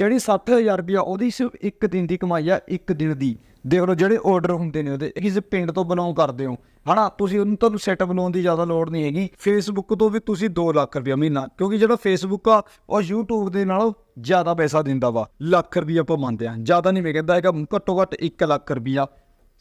ਜਿਹੜੀ 60000 ਰੁਪਇਆ ਉਹਦੀ ਸਿਰਫ ਇੱਕ ਦਿਨ ਦੀ ਕਮਾਈ ਆ, ਇੱਕ ਦਿਨ ਦੀ। ਦੇਖ ਲਓ ਜਿਹੜੇ ਆਰਡਰ ਹੁੰਦੇ ਨੇ ਉਹਦੇ ਕਿਸੇ ਪਿੰਡ ਤੋਂ ਬਿਲੋਂਗ ਕਰਦੇ ਹੋ। ਹਨਾ, ਤੁਸੀਂ ਉਹਨੂੰ ਤੁਹਾਨੂੰ ਸੈਟਅਪ ਬਣਾਉਣ ਦੀ ਜ਼ਿਆਦਾ ਲੋੜ ਨਹੀਂ ਹੈਗੀ। ਫੇਸਬੁੱਕ ਤੋਂ ਵੀ ਤੁਸੀਂ 2 ਲੱਖ ਰੁਪਇਆ ਮਹੀਨਾ, ਕਿਉਂਕਿ ਜਿਹੜਾ ਫੇਸਬੁੱਕ ਆ, ਉਹ YouTube ਦੇ ਨਾਲੋਂ ਜ਼ਿਆਦਾ ਪੈਸਾ ਦਿੰਦਾ ਵਾ। ਲੱਖ ਰੁਪਇਆ ਆਪਾਂ ਮੰਨਦੇ ਆ ਜ਼ਿਆਦਾ ਨਹੀਂ ਮੈਂ ਕਹਿੰਦਾ ਹੈਗਾ, ਘੱਟੋ ਘੱਟ 1 ਲੱਖ ਰੁਪਇਆ,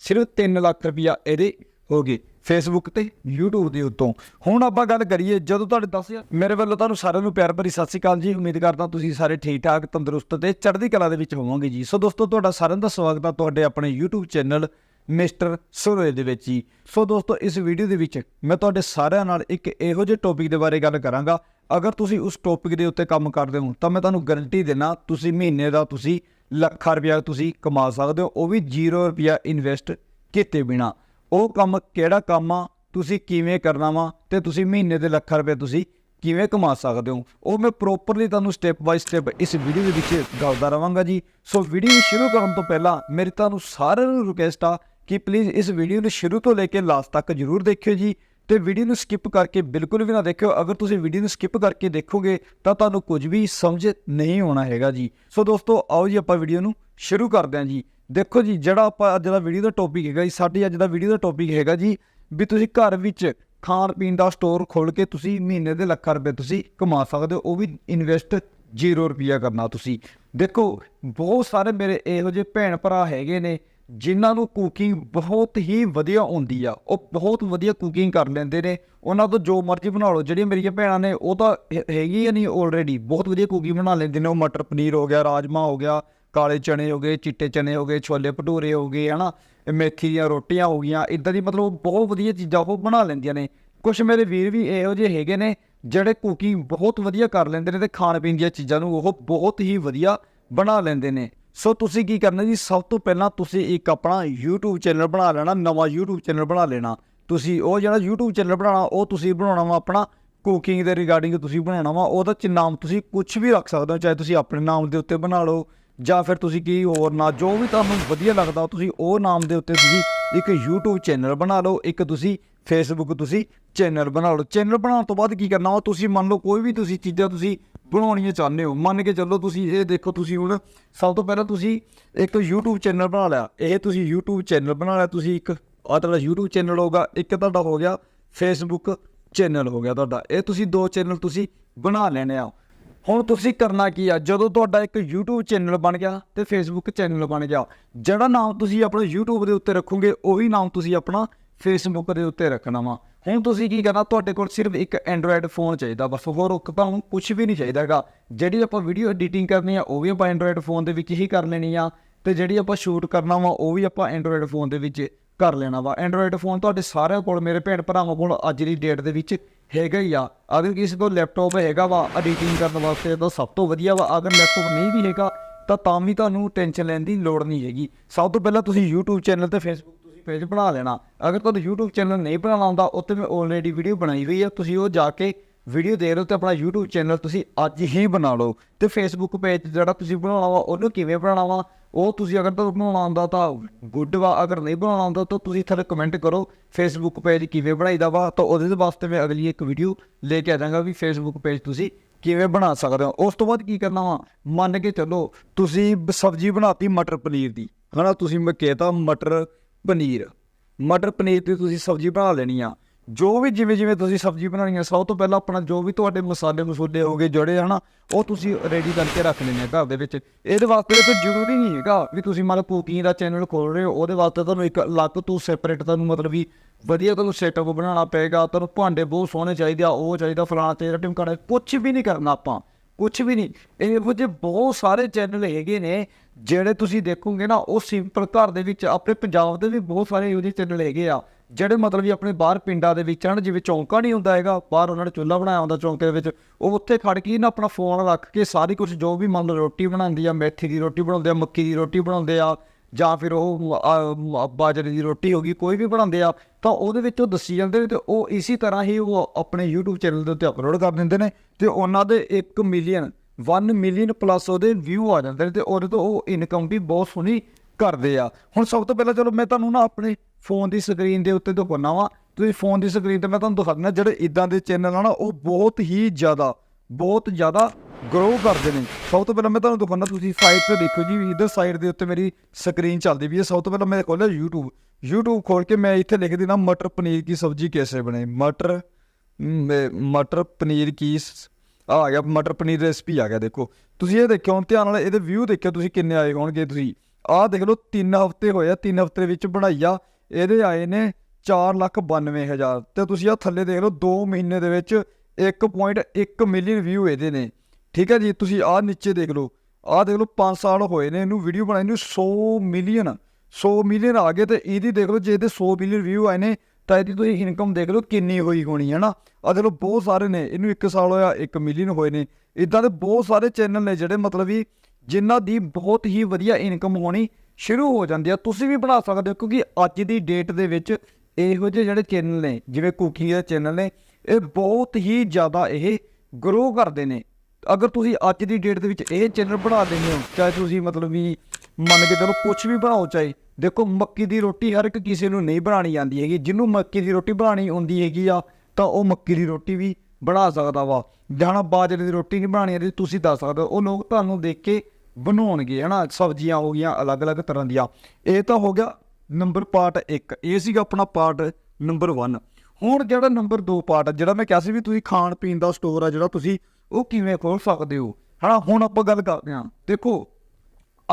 ਸਿਰਫ 3 ਲੱਖ ਰੁਪਇਆ ਇਹਦੇ ਹੋ ਗਏ। ਫੇਸਬੁੱਕ ਤੇ YouTube ਦੇ ਉੱਤੋਂ। ਹੁਣ ਆਪਾਂ ਗੱਲ ਕਰੀਏ, ਜਦੋਂ ਤੁਹਾਡੇ 10000 ਮੇਰੇ ਵੱਲੋਂ ਤੁਹਾਨੂੰ ਸਾਰਿਆਂ ਨੂੰ ਪਿਆਰ ਭਰੀ ਸਤਿ ਸ਼੍ਰੀ ਅਕਾਲ ਜੀ। ਉਮੀਦ ਕਰਦਾ ਤੁਸੀਂ ਸਾਰੇ ਠੀਕ ਠਾਕ ਤੰਦਰੁਸਤ ਤੇ ਚੜ੍ਹਦੀ ਕਲਾ ਦੇ ਵਿੱਚ ਹੋਵੋਗੇ ਜੀ। ਸੋ ਦੋਸਤੋ, ਤੁਹਾਡਾ ਸਾਰਿਆਂ ਦਾ ਸਵਾਗਤ ਹੈ ਤੁਹਾਡੇ ਆਪਣੇ YouTube ਚੈਨਲ ਮਿਸਟਰ ਸੁਰੇ ਦੇ ਵਿੱਚ ਜੀ। ਸੋ ਦੋਸਤੋ, ਇਸ ਵੀਡੀਓ ਦੇ ਵਿੱਚ ਮੈਂ ਤੁਹਾਡੇ ਸਾਰਿਆਂ ਨਾਲ ਇੱਕ ਇਹੋ ਜਿਹੇ ਟੌਪਿਕ ਦੇ ਬਾਰੇ ਗੱਲ ਕਰਾਂਗਾ। ਅਗਰ ਤੁਸੀਂ ਉਸ ਟੌਪਿਕ ਦੇ ਉੱਤੇ ਕੰਮ ਕਰਦੇ ਹੋ, ਤਾਂ ਮੈਂ ਤੁਹਾਨੂੰ ਗਾਰੰਟੀ ਦੇਣਾ ਤੁਸੀਂ ਮਹੀਨੇ ਦਾ ਤੁਸੀਂ ਲੱਖਾਂ ਰੁਪਇਆ ਤੁਸੀਂ ਕਮਾ ਸਕਦੇ ਹੋ। ਉਹ ਵੀ 0 ਰੁਪਇਆ ਇਨਵੈਸਟ ਕੀਤੇ ਬਿਨਾ। ਉਹ ਕੰਮ ਕਿਹੜਾ ਕੰਮ ਆ? ਤੁਸੀਂ ਕਿਵੇਂ ਕਰਨਾ ਵਾ? ਤੇ ਤੁਸੀਂ ਮਹੀਨੇ ਦੇ ਲੱਖਾਂ ਰੁਪਏ ਤੁਸੀਂ ਕਿਵੇਂ ਕਮਾ ਸਕਦੇ ਹੋ? ਉਹ ਮੈਂ ਪ੍ਰੋਪਰਲੀ ਤੁਹਾਨੂੰ ਸਟੈਪ ਬਾਈ ਸਟੈਪ ਇਸ ਵੀਡੀਓ ਦੇ ਵਿੱਚ ਦੱਸਦਾ ਰਵਾਂਗਾ ਜੀ। ਸੋ ਵੀਡੀਓ ਨੂੰ ਸ਼ੁਰੂ ਕਰਨ ਤੋਂ ਪਹਿਲਾਂ ਮੇਰੀ ਤੁਹਾਨੂੰ ਸਾਰਿਆਂ ਨੂੰ ਰਿਕੁਐਸਟ ਆ ਕਿ ਪਲੀਜ਼ ਇਸ ਵੀਡੀਓ ਨੂੰ ਸ਼ੁਰੂ ਤੋਂ ਲੈ ਕੇ ਲਾਸਟ ਤੱਕ ਜਰੂਰ ਦੇਖਿਓ ਜੀ। ਤੇ ਵੀਡੀਓ ਨੂੰ ਸਕਿਪ ਕਰਕੇ ਬਿਲਕੁਲ ਵੀ ਨਾ ਦੇਖਿਓ। ਅਗਰ ਤੁਸੀਂ ਵੀਡੀਓ ਨੂੰ ਸਕਿਪ ਕਰਕੇ ਦੇਖੋਗੇ ਤਾਂ ਤੁਹਾਨੂੰ ਕੁਝ ਵੀ ਸਮਝ ਨਹੀਂ ਆਉਣਾ ਹੈਗਾ ਜੀ। ਸੋ ਦੋਸਤੋ, ਆਓ ਜੀ ਆਪਾਂ ਵੀਡੀਓ ਨੂੰ ਸ਼ੁਰੂ ਕਰਦੇ ਹਾਂ ਜੀ। ਦੇਖੋ ਜੀ, ਜਿਹੜਾ ਆਪਾਂ ਅੱਜ ਦਾ ਵੀਡੀਓ ਦਾ ਟੌਪਿਕ ਹੈਗਾ ਜੀ, ਸਾਡੀ ਅੱਜ ਦਾ ਵੀਡੀਓ ਦਾ ਟੌਪਿਕ ਹੈਗਾ ਜੀ ਵੀ ਤੁਸੀਂ ਘਰ ਵਿੱਚ ਖਾਣ ਪੀਣ ਦਾ ਸਟੋਰ ਖੋਲ ਕੇ ਤੁਸੀਂ ਮਹੀਨੇ ਦੇ ਲੱਖਾਂ ਰੁਪਏ ਤੁਸੀਂ ਕਮਾ ਸਕਦੇ ਹੋ, ਉਹ ਵੀ ਇਨਵੈਸਟ 0 ਰੁਪਿਆ ਕਰਨਾ ਤੁਸੀਂ। ਦੇਖੋ, ਬਹੁਤ ਸਾਰੇ ਮੇਰੇ ਇਹੋ ਜਿਹੇ ਭੈਣ ਭਰਾ ਹੈਗੇ ਨੇ, ਜਿਨ੍ਹਾਂ ਨੂੰ ਕੁਕਿੰਗ ਬਹੁਤ ਹੀ ਵਧੀਆ ਆਉਂਦੀ ਆ। ਉਹ ਬਹੁਤ ਵਧੀਆ ਕੁਕਿੰਗ ਕਰ ਲੈਂਦੇ ਨੇ। ਉਹਨਾਂ ਤੋਂ ਜੋ ਮਰਜ਼ੀ ਬਣਾ ਲਓ, ਜਿਹੜੀਆਂ ਮੇਰੀਆਂ ਭੈਣਾਂ ਨੇ, ਉਹ ਤਾਂ ਹੈਗੀ ਆ ਨਹੀਂ ਆਲਰੇਡੀ ਬਹੁਤ ਵਧੀਆ ਕੁਕਿੰਗ ਬਣਾ ਲੈਂਦੇ ਨੇ। ਉਹ ਮਟਰ ਪਨੀਰ ਹੋ ਗਿਆ ਰਾਜਮਾ ਹੋ ਗਿਆ ਕਾਲੇ ਚਨੇ ਹੋ ਗਏ, ਚਿੱਟੇ ਚਨੇ ਹੋ ਗਏ, ਛੋਲੇ ਭਟੂਰੇ ਹੋ ਗਏ, ਹਨਾ, ਇਹ ਮੇਥੀ ਦੀਆਂ ਰੋਟੀਆਂ ਹੋ ਗਈਆਂ, ਇਦਾਂ ਦੀ ਮਤਲਬ ਬਹੁਤ ਵਧੀਆ ਚੀਜ਼ਾਂ ਉਹ ਬਣਾ ਲੈਂਦੀਆਂ ਨੇ। ਕੁਝ ਮੇਰੇ ਵੀਰ ਵੀ ਇਹੋ ਜਿਹੇ ਹੈਗੇ ਨੇ, ਜਿਹੜੇ ਕੁਕਿੰਗ ਬਹੁਤ ਵਧੀਆ ਕਰ ਲੈਂਦੇ ਨੇ ਤੇ ਖਾਣ ਪੀਣ ਦੀਆਂ ਚੀਜ਼ਾਂ ਨੂੰ ਉਹ ਬਹੁਤ ਹੀ ਵਧੀਆ ਬਣਾ ਲੈਂਦੇ ਨੇ। ਸੋ ਤੁਸੀਂ ਕੀ ਕਰਨਾ ਜੀ, ਸਭ ਤੋਂ ਪਹਿਲਾਂ ਤੁਸੀਂ ਇੱਕ ਆਪਣਾ YouTube ਚੈਨਲ ਬਣਾ ਲੈਣਾ, ਨਵਾਂ YouTube ਚੈਨਲ ਬਣਾ ਲੈਣਾ। ਤੁਸੀਂ ਉਹ ਜਿਹੜਾ YouTube ਚੈਨਲ ਬਣਾਉਣਾ, ਉਹ ਤੁਸੀਂ ਬਣਾਉਣਾ ਵਾ ਆਪਣਾ ਕੁਕਿੰਗ ਦੇ ਰਿਗਾਰਡਿੰਗ ਤੁਸੀਂ ਬਣਾਉਣਾ ਵਾ, ਉਹਦਾ ਚ ਨਾਮ ਤੁਸੀਂ ਕੁਝ ਵੀ ਰੱਖ ਸਕਦੇ ਹੋ, ਚਾਹੇ ਤੁਸੀਂ ਆਪਣੇ ਨਾਮ ਦੇ ਉੱਤੇ ਬਣਾ ਲਓ ਜਾਂ ਫਿਰ ਤੁਸੀਂ ਕੀ ਹੋਰ ਨਾ, ਜੋ ਵੀ ਤੁਹਾਨੂੰ ਵਧੀਆ ਲੱਗਦਾ ਤੁਸੀਂ ਉਹ ਨਾਮ ਦੇ ਉੱਤੇ ਤੁਸੀਂ ਇੱਕ YouTube ਚੈਨਲ ਬਣਾ ਲਓ, ਇੱਕ ਤੁਸੀਂ Facebook ਤੁਸੀਂ ਚੈਨਲ ਬਣਾ ਲਓ। ਚੈਨਲ ਬਣਾਉਣ ਤੋਂ ਬਾਅਦ ਕੀ ਕਰਨਾ ਉਹ ਤੁਸੀਂ ਮੰਨ ਲਓ ਕੋਈ ਵੀ ਤੁਸੀਂ ਚੀਜ਼ਾਂ ਤੁਸੀਂ ਬਣਾਉਣੀਆਂ ਚਾਹੁੰਦੇ ਹੋ। ਮੰਨ ਕੇ ਚੱਲੋ ਤੁਸੀਂ ਇਹ ਦੇਖੋ, ਤੁਸੀਂ ਹੁਣ ਸਭ ਤੋਂ ਪਹਿਲਾਂ ਤੁਸੀਂ ਇੱਕ YouTube ਚੈਨਲ ਬਣਾ ਲਿਆ। ਇਹ ਤੁਸੀਂ YouTube ਚੈਨਲ ਬਣਾ ਲਿਆ, ਤੁਸੀਂ ਇੱਕ ਆਹ ਤੁਹਾਡਾ YouTube ਚੈਨਲ ਹੋਗਾ ਇੱਕ ਤੁਹਾਡਾ ਹੋ ਗਿਆ Facebook ਚੈਨਲ ਹੋ ਗਿਆ ਤੁਹਾਡਾ। ਇਹ ਤੁਸੀਂ ਦੋ ਚੈਨਲ ਤੁਸੀਂ ਬਣਾ ਲੈਣੇ ਆ। ਹੁਣ ਤੁਸੀਂ ਕਰਨਾ ਕੀ ਆ? ਜਦੋਂ ਤੁਹਾਡਾ ਇੱਕ YouTube ਚੈਨਲ ਬਣ ਗਿਆ ਤੇ Facebook ਚੈਨਲ ਬਣ ਗਿਆ, ਜਿਹੜਾ ਨਾਮ ਤੁਸੀਂ ਆਪਣਾ YouTube ਦੇ ਉੱਤੇ ਰੱਖੋਗੇ, ਉਹੀ ਨਾਮ ਤੁਸੀਂ ਆਪਣਾ Facebook ਦੇ ਉੱਤੇ ਰੱਖਣਾ ਵਾ। ਹੁਣ ਤੁਸੀਂ ਕੀ ਕਰਨਾ? ਤੁਹਾਡੇ ਕੋਲ ਸਿਰਫ ਇੱਕ Android ਫੋਨ ਚਾਹੀਦਾ ਬਸ ਹੋਰ ਉਹ ਤੁਹਾਨੂੰ ਕੁਝ ਵੀ ਨਹੀਂ ਚਾਹੀਦਾ ਹੈਗਾ। ਜਿਹੜੀ ਆਪਾਂ ਵੀਡੀਓ ਐਡੀਟਿੰਗ ਕਰਨੀ ਆ, ਉਹ ਵੀ ਆਪਾਂ Android ਫੋਨ ਦੇ ਵਿੱਚ ਹੀ ਕਰ ਲੈਣੀ ਆ। ਤੇ ਜਿਹੜੀ ਆਪਾਂ ਸ਼ੂਟ ਕਰਨਾ ਵਾ, ਉਹ ਵੀ ਆਪਾਂ Android ਫੋਨ ਦੇ ਵਿੱਚ ਕਰ ਲੈਣਾ ਵਾ। Android ਫੋਨ ਤੁਹਾਡੇ ਸਾਰਿਆਂ ਕੋਲ, ਮੇਰੇ ਭੈਣ ਭਰਾਵਾਂ ਕੋਲ ਅੱਜ ਦੀ ਡੇਟ ਦੇ ਵਿੱਚ ਹੈਗਾ ਹੀ ਆ। ਅਗਰ ਕਿਸੇ ਕੋਲ ਲੈਪਟਾਪ ਹੈਗਾ ਵਾ ਐਡੀਟਿੰਗ ਕਰਨ ਵਾਸਤੇ ਤਾਂ ਸਭ ਤੋਂ ਵਧੀਆ ਵਾ। ਅਗਰ ਲੈਪਟਾਪ ਨਹੀਂ ਵੀ ਹੈਗਾ, ਤਾਂ ਤਾਂ ਵੀ ਤੁਹਾਨੂੰ ਟੈਨਸ਼ਨ ਲੈਣ ਦੀ ਲੋੜ ਨਹੀਂ ਹੈਗੀ। ਸਭ ਤੋਂ ਪਹਿਲਾਂ ਤੁਸੀਂ YouTube ਚੈਨਲ ਤੇ Facebook ਤੁਸੀਂ ਪੇਜ ਬਣਾ ਲੈਣਾ। ਅਗਰ ਤੁਹਾਨੂੰ YouTube ਚੈਨਲ ਨਹੀਂ ਬਣਾਉਣਾ ਆਉਂਦਾ ਉੱਤੇ ਮੈਂ ਆਲਰੇਡੀ ਵੀਡੀਓ ਬਣਾਈ ਹੋਈ ਆ। ਤੁਸੀਂ ਉਹ ਜਾ ਕੇ ਵੀਡੀਓ ਦੇਖ ਲਓ ਤੇ ਆਪਣਾ YouTube ਚੈਨਲ ਤੁਸੀਂ ਅੱਜ ਹੀ ਬਣਾ ਲਓ। ਤੇ Facebook ਪੇਜ ਜਿਹੜਾ ਤੁਸੀਂ ਬਣਾਉਣਾ ਵਾ, ਉਹਨੂੰ ਕਿਵੇਂ ਬਣਾਉਣਾ ਵਾ? ਉਹ ਤੁਸੀਂ ਅਗਰ ਤੁਹਾਨੂੰ ਬਣਾਉਣਾ ਆਉਂਦਾ ਤਾਂ ਗੁੱਡ ਵਾ, ਅਗਰ ਨਹੀਂ ਬਣਾਉਣਾ ਆਉਂਦਾ ਤਾਂ ਤੁਸੀਂ ਥੱਲੇ ਕਮੈਂਟ ਕਰੋ ਫੇਸਬੁੱਕ ਪੇਜ ਕਿਵੇਂ ਬਣਾਈਦਾ ਵਾ, ਤਾਂ ਉਹਦੇ ਵਾਸਤੇ ਮੈਂ ਅਗਲੀ ਇੱਕ ਵੀਡੀਓ ਲੈ ਕੇ ਆ ਜਾਵਾਂਗਾ ਵੀ ਫੇਸਬੁੱਕ ਪੇਜ ਤੁਸੀਂ ਕਿਵੇਂ ਬਣਾ ਸਕਦੇ ਹੋ। ਉਸ ਤੋਂ ਬਾਅਦ ਕੀ ਕਰਨਾ ਵਾ, ਮੰਨ ਕੇ ਚੱਲੋ ਤੁਸੀਂ ਬ- ਸਬਜ਼ੀ ਬਣਾਤੀ ਮਟਰ ਪਨੀਰ ਦੀ, ਹਨਾ, ਤੁਸੀਂ ਮੈਂ ਕਹਿਤਾ ਮਟਰ ਪਨੀਰ। ਮਟਰ ਪਨੀਰ ਦੀ ਤੁਸੀਂ ਸਬਜ਼ੀ ਬਣਾ ਲੈਣੀ ਆ। ਜੋ ਵੀ ਜਿਵੇਂ ਜਿਵੇਂ ਤੁਸੀਂ ਸਬਜ਼ੀ ਬਣਾਉਣੀ ਹੈ ਸਭ ਤੋਂ ਪਹਿਲਾਂ ਆਪਣਾ ਜੋ ਵੀ ਤੁਹਾਡੇ ਮਸਾਲੇ ਮਸੂਲੇ ਹੋਗੇ ਜਿਹੜੇ ਹਨਾ ਉਹ ਤੁਸੀਂ ਰੈਡੀ ਕਰਕੇ ਰੱਖ ਲੈਣੇ ਆ ਘਰ ਦੇ ਵਿੱਚ। ਇਹਦੇ ਵਾਸਤੇ ਤਾਂ ਜ਼ਰੂਰੀ ਨਹੀਂ ਹੈਗਾ ਵੀ ਤੁਸੀਂ ਮਤਲਬ ਕੁਕਿੰਗ ਦਾ ਚੈਨਲ ਖੋਲ ਰਹੇ ਹੋ, ਉਹਦੇ ਵਾਸਤੇ ਤੁਹਾਨੂੰ ਇੱਕ ਅਲੱਗ ਤੋਂ ਸੈਪਰੇਟ ਤੁਹਾਨੂੰ ਮਤਲਬ ਵੀ ਵਧੀਆ ਤੁਹਾਨੂੰ ਸੈਟਅਪ ਬਣਾਉਣਾ ਪਏਗਾ, ਤੁਹਾਨੂੰ ਭਾਂਡੇ ਬਹੁਤ ਸੋਹਣੇ ਚਾਹੀਦੇ ਆ, ਉਹ ਚਾਹੀਦਾ ਫਲਾਣਾ ਤੇ ਟਿਮ ਕਰਨਾ ਕੁਝ ਵੀ ਨਹੀਂ ਕਰਨਾ ਆਪਾਂ ਕੁਝ ਵੀ ਨਹੀਂ। ਇਹੋ ਜਿਹੇ ਬਹੁਤ ਸਾਰੇ ਚੈਨਲ ਹੈਗੇ ਨੇ, ਜਿਹੜੇ ਤੁਸੀਂ ਦੇਖੋਗੇ ਨਾ, ਉਹ ਸਿੰਪਲ ਘਰ ਦੇ ਵਿੱਚ, ਆਪਣੇ ਪੰਜਾਬ ਦੇ ਵੀ ਬਹੁਤ ਸਾਰੇ ਇਹੋ ਜਿਹੇ ਚੈਨਲ ਹੈਗੇ ਆ। ਜਿਹੜੇ ਮਤਲਬ ਵੀ ਆਪਣੇ ਬਾਹਰ ਪਿੰਡਾਂ ਦੇ ਵਿੱਚ ਹਨ, ਜਿਵੇਂ ਚੌਂਕਾ ਨਹੀਂ ਹੁੰਦਾ ਹੈਗਾ, ਬਾਹਰ ਉਹਨਾਂ ਨੇ ਚੁੱਲ੍ਹਾ ਬਣਾਇਆ ਹੁੰਦਾ ਚੌਂਕੇ ਦੇ ਵਿੱਚ, ਉਹ ਉੱਥੇ ਖੜ ਕੇ ਨਾ ਆਪਣਾ ਫੋਨ ਰੱਖ ਕੇ ਸਾਰੀ ਕੁਝ ਜੋ ਵੀ ਮੰਨ ਲਓ ਰੋਟੀ ਬਣਾਉਂਦੀ ਆ, ਮੇਥੀ ਦੀ ਰੋਟੀ ਬਣਾਉਂਦੇ ਆ, ਮੱਕੀ ਦੀ ਰੋਟੀ ਬਣਾਉਂਦੇ ਆ, ਜਾਂ ਫਿਰ ਉਹ ਬਾਜਰੇ ਦੀ ਰੋਟੀ ਹੋ ਗਈ, ਕੋਈ ਵੀ ਬਣਾਉਂਦੇ ਆ, ਤਾਂ ਉਹਦੇ ਵਿੱਚ ਉਹ ਦੱਸੀ ਜਾਂਦੇ ਨੇ ਤੇ ਉਹ ਇਸੇ ਤਰ੍ਹਾਂ ਹੀ ਉਹ ਆਪਣੇ YouTube ਚੈਨਲ ਦੇ ਉੱਤੇ ਅਪਲੋਡ ਕਰ ਦਿੰਦੇ ਨੇ ਤੇ ਉਹਨਾਂ ਦੇ 1 ਮਿਲੀਅਨ 1 ਮਿਲੀਅਨ ਪਲੱਸ ਉਹਦੇ ਵਿਊ ਆ ਜਾਂਦੇ ਨੇ ਤੇ ਉਹਦੇ ਤੋਂ ਉਹ ਇਨਕਮ ਵੀ ਬਹੁਤ ਸੋਹਣੀ ਕਰਦੇ ਆ। ਹੁਣ ਸਭ ਤੋਂ ਪਹਿਲਾਂ ਚਲੋ ਮੈਂ ਤੁਹਾਨੂੰ ਨਾ ਆਪਣੇ ਫੋਨ ਦੀ ਸਕਰੀਨ ਦੇ ਉੱਤੇ ਦਿਖਾਉਣਾ ਵਾ। ਤੁਸੀਂ ਫੋਨ ਦੀ ਸਕਰੀਨ ਤੇ ਮੈਂ ਤੁਹਾਨੂੰ ਦਿਖਾ ਦਿੰਦਾ, ਜਿਹੜੇ ਇਦਾਂ ਦੇ ਚੈਨਲ ਆ ਨਾ, ਉਹ ਬਹੁਤ ਹੀ ਜ਼ਿਆਦਾ, ਬਹੁਤ ਜ਼ਿਆਦਾ ਗਰੋ ਕਰਦੇ ਨੇ। ਸਭ ਤੋਂ ਪਹਿਲਾਂ ਮੈਂ ਤੁਹਾਨੂੰ ਦਿਖਾਉਣਾ ਤੁਸੀਂ ਸਾਈਡ ਤੇ ਦੇਖੋ ਜੀ ਇਧਰ ਸਾਈਡ ਦੇ ਉੱਤੇ ਮੇਰੀ ਸਕਰੀਨ ਚੱਲਦੀ ਵੀ ਹੈ। ਸਭ ਤੋਂ ਪਹਿਲਾਂ ਮੈਂ ਖੋਲਿਆ YouTube YouTube ਖੋਲ ਕੇ ਮੈਂ ਇੱਥੇ ਲਿਖ ਦੇਣਾ ਮਟਰ ਪਨੀਰ ਕੀ ਸਬਜ਼ੀ ਕੈਸੇ ਬਣੇ? ਮਟਰ ਮਟਰ ਪਨੀਰ ਕੀ ਸ- ਆ ਆ ਗਿਆ, ਮਟਰ ਪਨੀਰ ਰੈਸਪੀ ਆ ਗਿਆ, ਦੇਖੋ। ਤੁਸੀਂ ਇਹ ਦੇਖਿਓ, ਹੁਣ ਧਿਆਨ ਨਾਲ ਇਹਦੇ ਵਿਊ ਦੇਖਿਓ, ਤੁਸੀਂ ਕਿੰਨੇ ਆਏ ਹੋਣਗੇ ਤੁਸੀਂ। ਆਹ ਦੇਖ ਲਓ 3 ਹਫ਼ਤੇ ਹੋਏ ਆ 3 ਹਫ਼ਤੇ ਵਿੱਚ ਬਣਾਈ ਆ। ਇਹਦੇ ਆਏ ਨੇ 492000 ਤੇ ਤੁਸੀਂ ਆ ਥੱਲੇ ਦੇਖ ਲਓ 2 ਮਹੀਨੇ ਦੇ ਵਿੱਚ 1.1 ਮਿਲੀਅਨ ਵਿਊ ਇਹਦੇ ਨੇ। ਠੀਕ ਹੈ ਜੀ, ਤੁਸੀਂ ਆਹ ਨੀਚੇ ਦੇਖ ਲਓ, ਆਹ ਦੇਖ ਲਓ 5 ਸਾਲ ਹੋਏ ਨੇ, ਇਹਨੂੰ ਵੀਡੀਓ ਬਣਾਈ ਨੂੰ 100 ਮਿਲੀਅਨ 100 ਮਿਲੀਅਨ ਆ ਗਏ ਤੇ ਇਹਦੀ ਦੇਖ ਲਓ, ਜੇ ਇਹਦੇ 100 ਮਿਲੀਅਨ ਵਿਊ ਆਏ ਨੇ, ਤਾਂ ਇਹਦੀ ਤੁਸੀਂ ਇਨਕਮ ਦੇਖ ਲਓ ਕਿੰਨੀ ਹੋਈ ਹੋਣੀ ਹੈ ਨਾ। ਆ ਦੇਖ ਲਓ, ਬਹੁਤ ਸਾਰੇ ਨੇ, ਇਹਨੂੰ 1 ਸਾਲ ਹੋਇਆ 1 ਮਿਲੀਅਨ ਹੋਏ ਨੇ। ਇਦਾਂ ਦੇ ਬਹੁਤ ਸਾਰੇ ਚੈਨਲ ਨੇ ਜਿਹੜੇ ਮਤਲਬ ਵੀ ਜਿਨ੍ਹਾਂ ਦੀ ਬਹੁਤ ਹੀ ਵਧੀਆ ਇਨਕਮ ਹੋਣੀ ਸ਼ੁਰੂ ਹੋ ਜਾਂਦੀ ਆ। ਤੁਸੀਂ ਵੀ ਬਣਾ ਸਕਦੇ ਹੋ, ਕਿਉਂਕਿ ਅੱਜ ਦੀ ਡੇਟ ਦੇ ਵਿੱਚ ਇਹੋ ਜਿਹੇ ਜਿਹੜੇ ਚੈਨਲ ਨੇ, ਜਿਵੇਂ ਕੁਕਿੰਗ ਦੇ ਚੈਨਲ ਨੇ, ਇਹ ਬਹੁਤ ਹੀ ਜ਼ਿਆਦਾ ਇਹ ਗਰੋ ਕਰਦੇ ਨੇ। ਅਗਰ ਤੁਸੀਂ ਅੱਜ ਦੀ ਡੇਟ ਦੇ ਵਿੱਚ ਇਹ ਚੈਨਲ ਬਣਾ ਦਿੰਦੇ ਹੋ, ਚਾਹੇ ਤੁਸੀਂ ਮਤਲਬ ਵੀ ਮੰਨ ਕੇ ਚਲੋ ਕੁਝ ਵੀ ਬਣਾਓ, ਚਾਹੇ ਦੇਖੋ ਮੱਕੀ ਦੀ ਰੋਟੀ ਹਰ ਇੱਕ ਕਿਸੇ ਨੂੰ ਨਹੀਂ ਬਣਾਣੀ ਆਉਂਦੀ ਹੈਗੀ। ਜਿਹਨੂੰ ਮੱਕੀ ਦੀ ਰੋਟੀ ਬਣਾਣੀ ਆਉਂਦੀ ਹੈਗੀ ਆ, ਤਾਂ ਉਹ ਮੱਕੀ ਦੀ ਰੋਟੀ ਵੀ ਬਣਾ ਸਕਦਾ ਵਾ। ਜਾਣਾ ਬਾਜਰੇ ਦੀ ਰੋਟੀ ਨਹੀਂ ਬਣਾਣੀ ਆਉਂਦੀ, ਤੁਸੀਂ ਦੱਸ ਸਕਦੇ ਹੋ। ਉਹ ਲੋਕ ਤੁਹਾਨੂੰ ਦੇਖ ਕੇ ਬਣਾਉਣਗੇ, ਹਨਾ? ਸਬਜ਼ੀਆਂ ਹੋ ਗਈਆਂ, ਅਲੱਗ-ਅਲੱਗ ਤਰ੍ਹਾਂ ਦੀਆਂ। ਇਹ ਤਾਂ ਹੋ ਗਿਆ ਨੰਬਰ ਪਾਰਟ 1 ਇਹ ਸੀਗਾ ਆਪਣਾ ਪਾਰਟ ਨੰਬਰ 1 ਹੁਣ ਜਿਹੜਾ ਨੰਬਰ 2 ਪਾਰਟ ਜਿਹੜਾ ਮੈਂ ਕਿਹਾ ਸੀ ਵੀ ਤੁਸੀਂ ਖਾਣ ਪੀਣ ਦਾ ਸਟੋਰ ਆ, ਜਿਹੜਾ ਤੁਸੀਂ, ਉਹ ਕਿਵੇਂ ਖੋਲ ਸਕਦੇ ਹੋ? ਹਨਾ, ਹੁਣ ਆਪਾਂ ਗੱਲ ਕਰਦੇ ਹਾਂ। ਦੇਖੋ,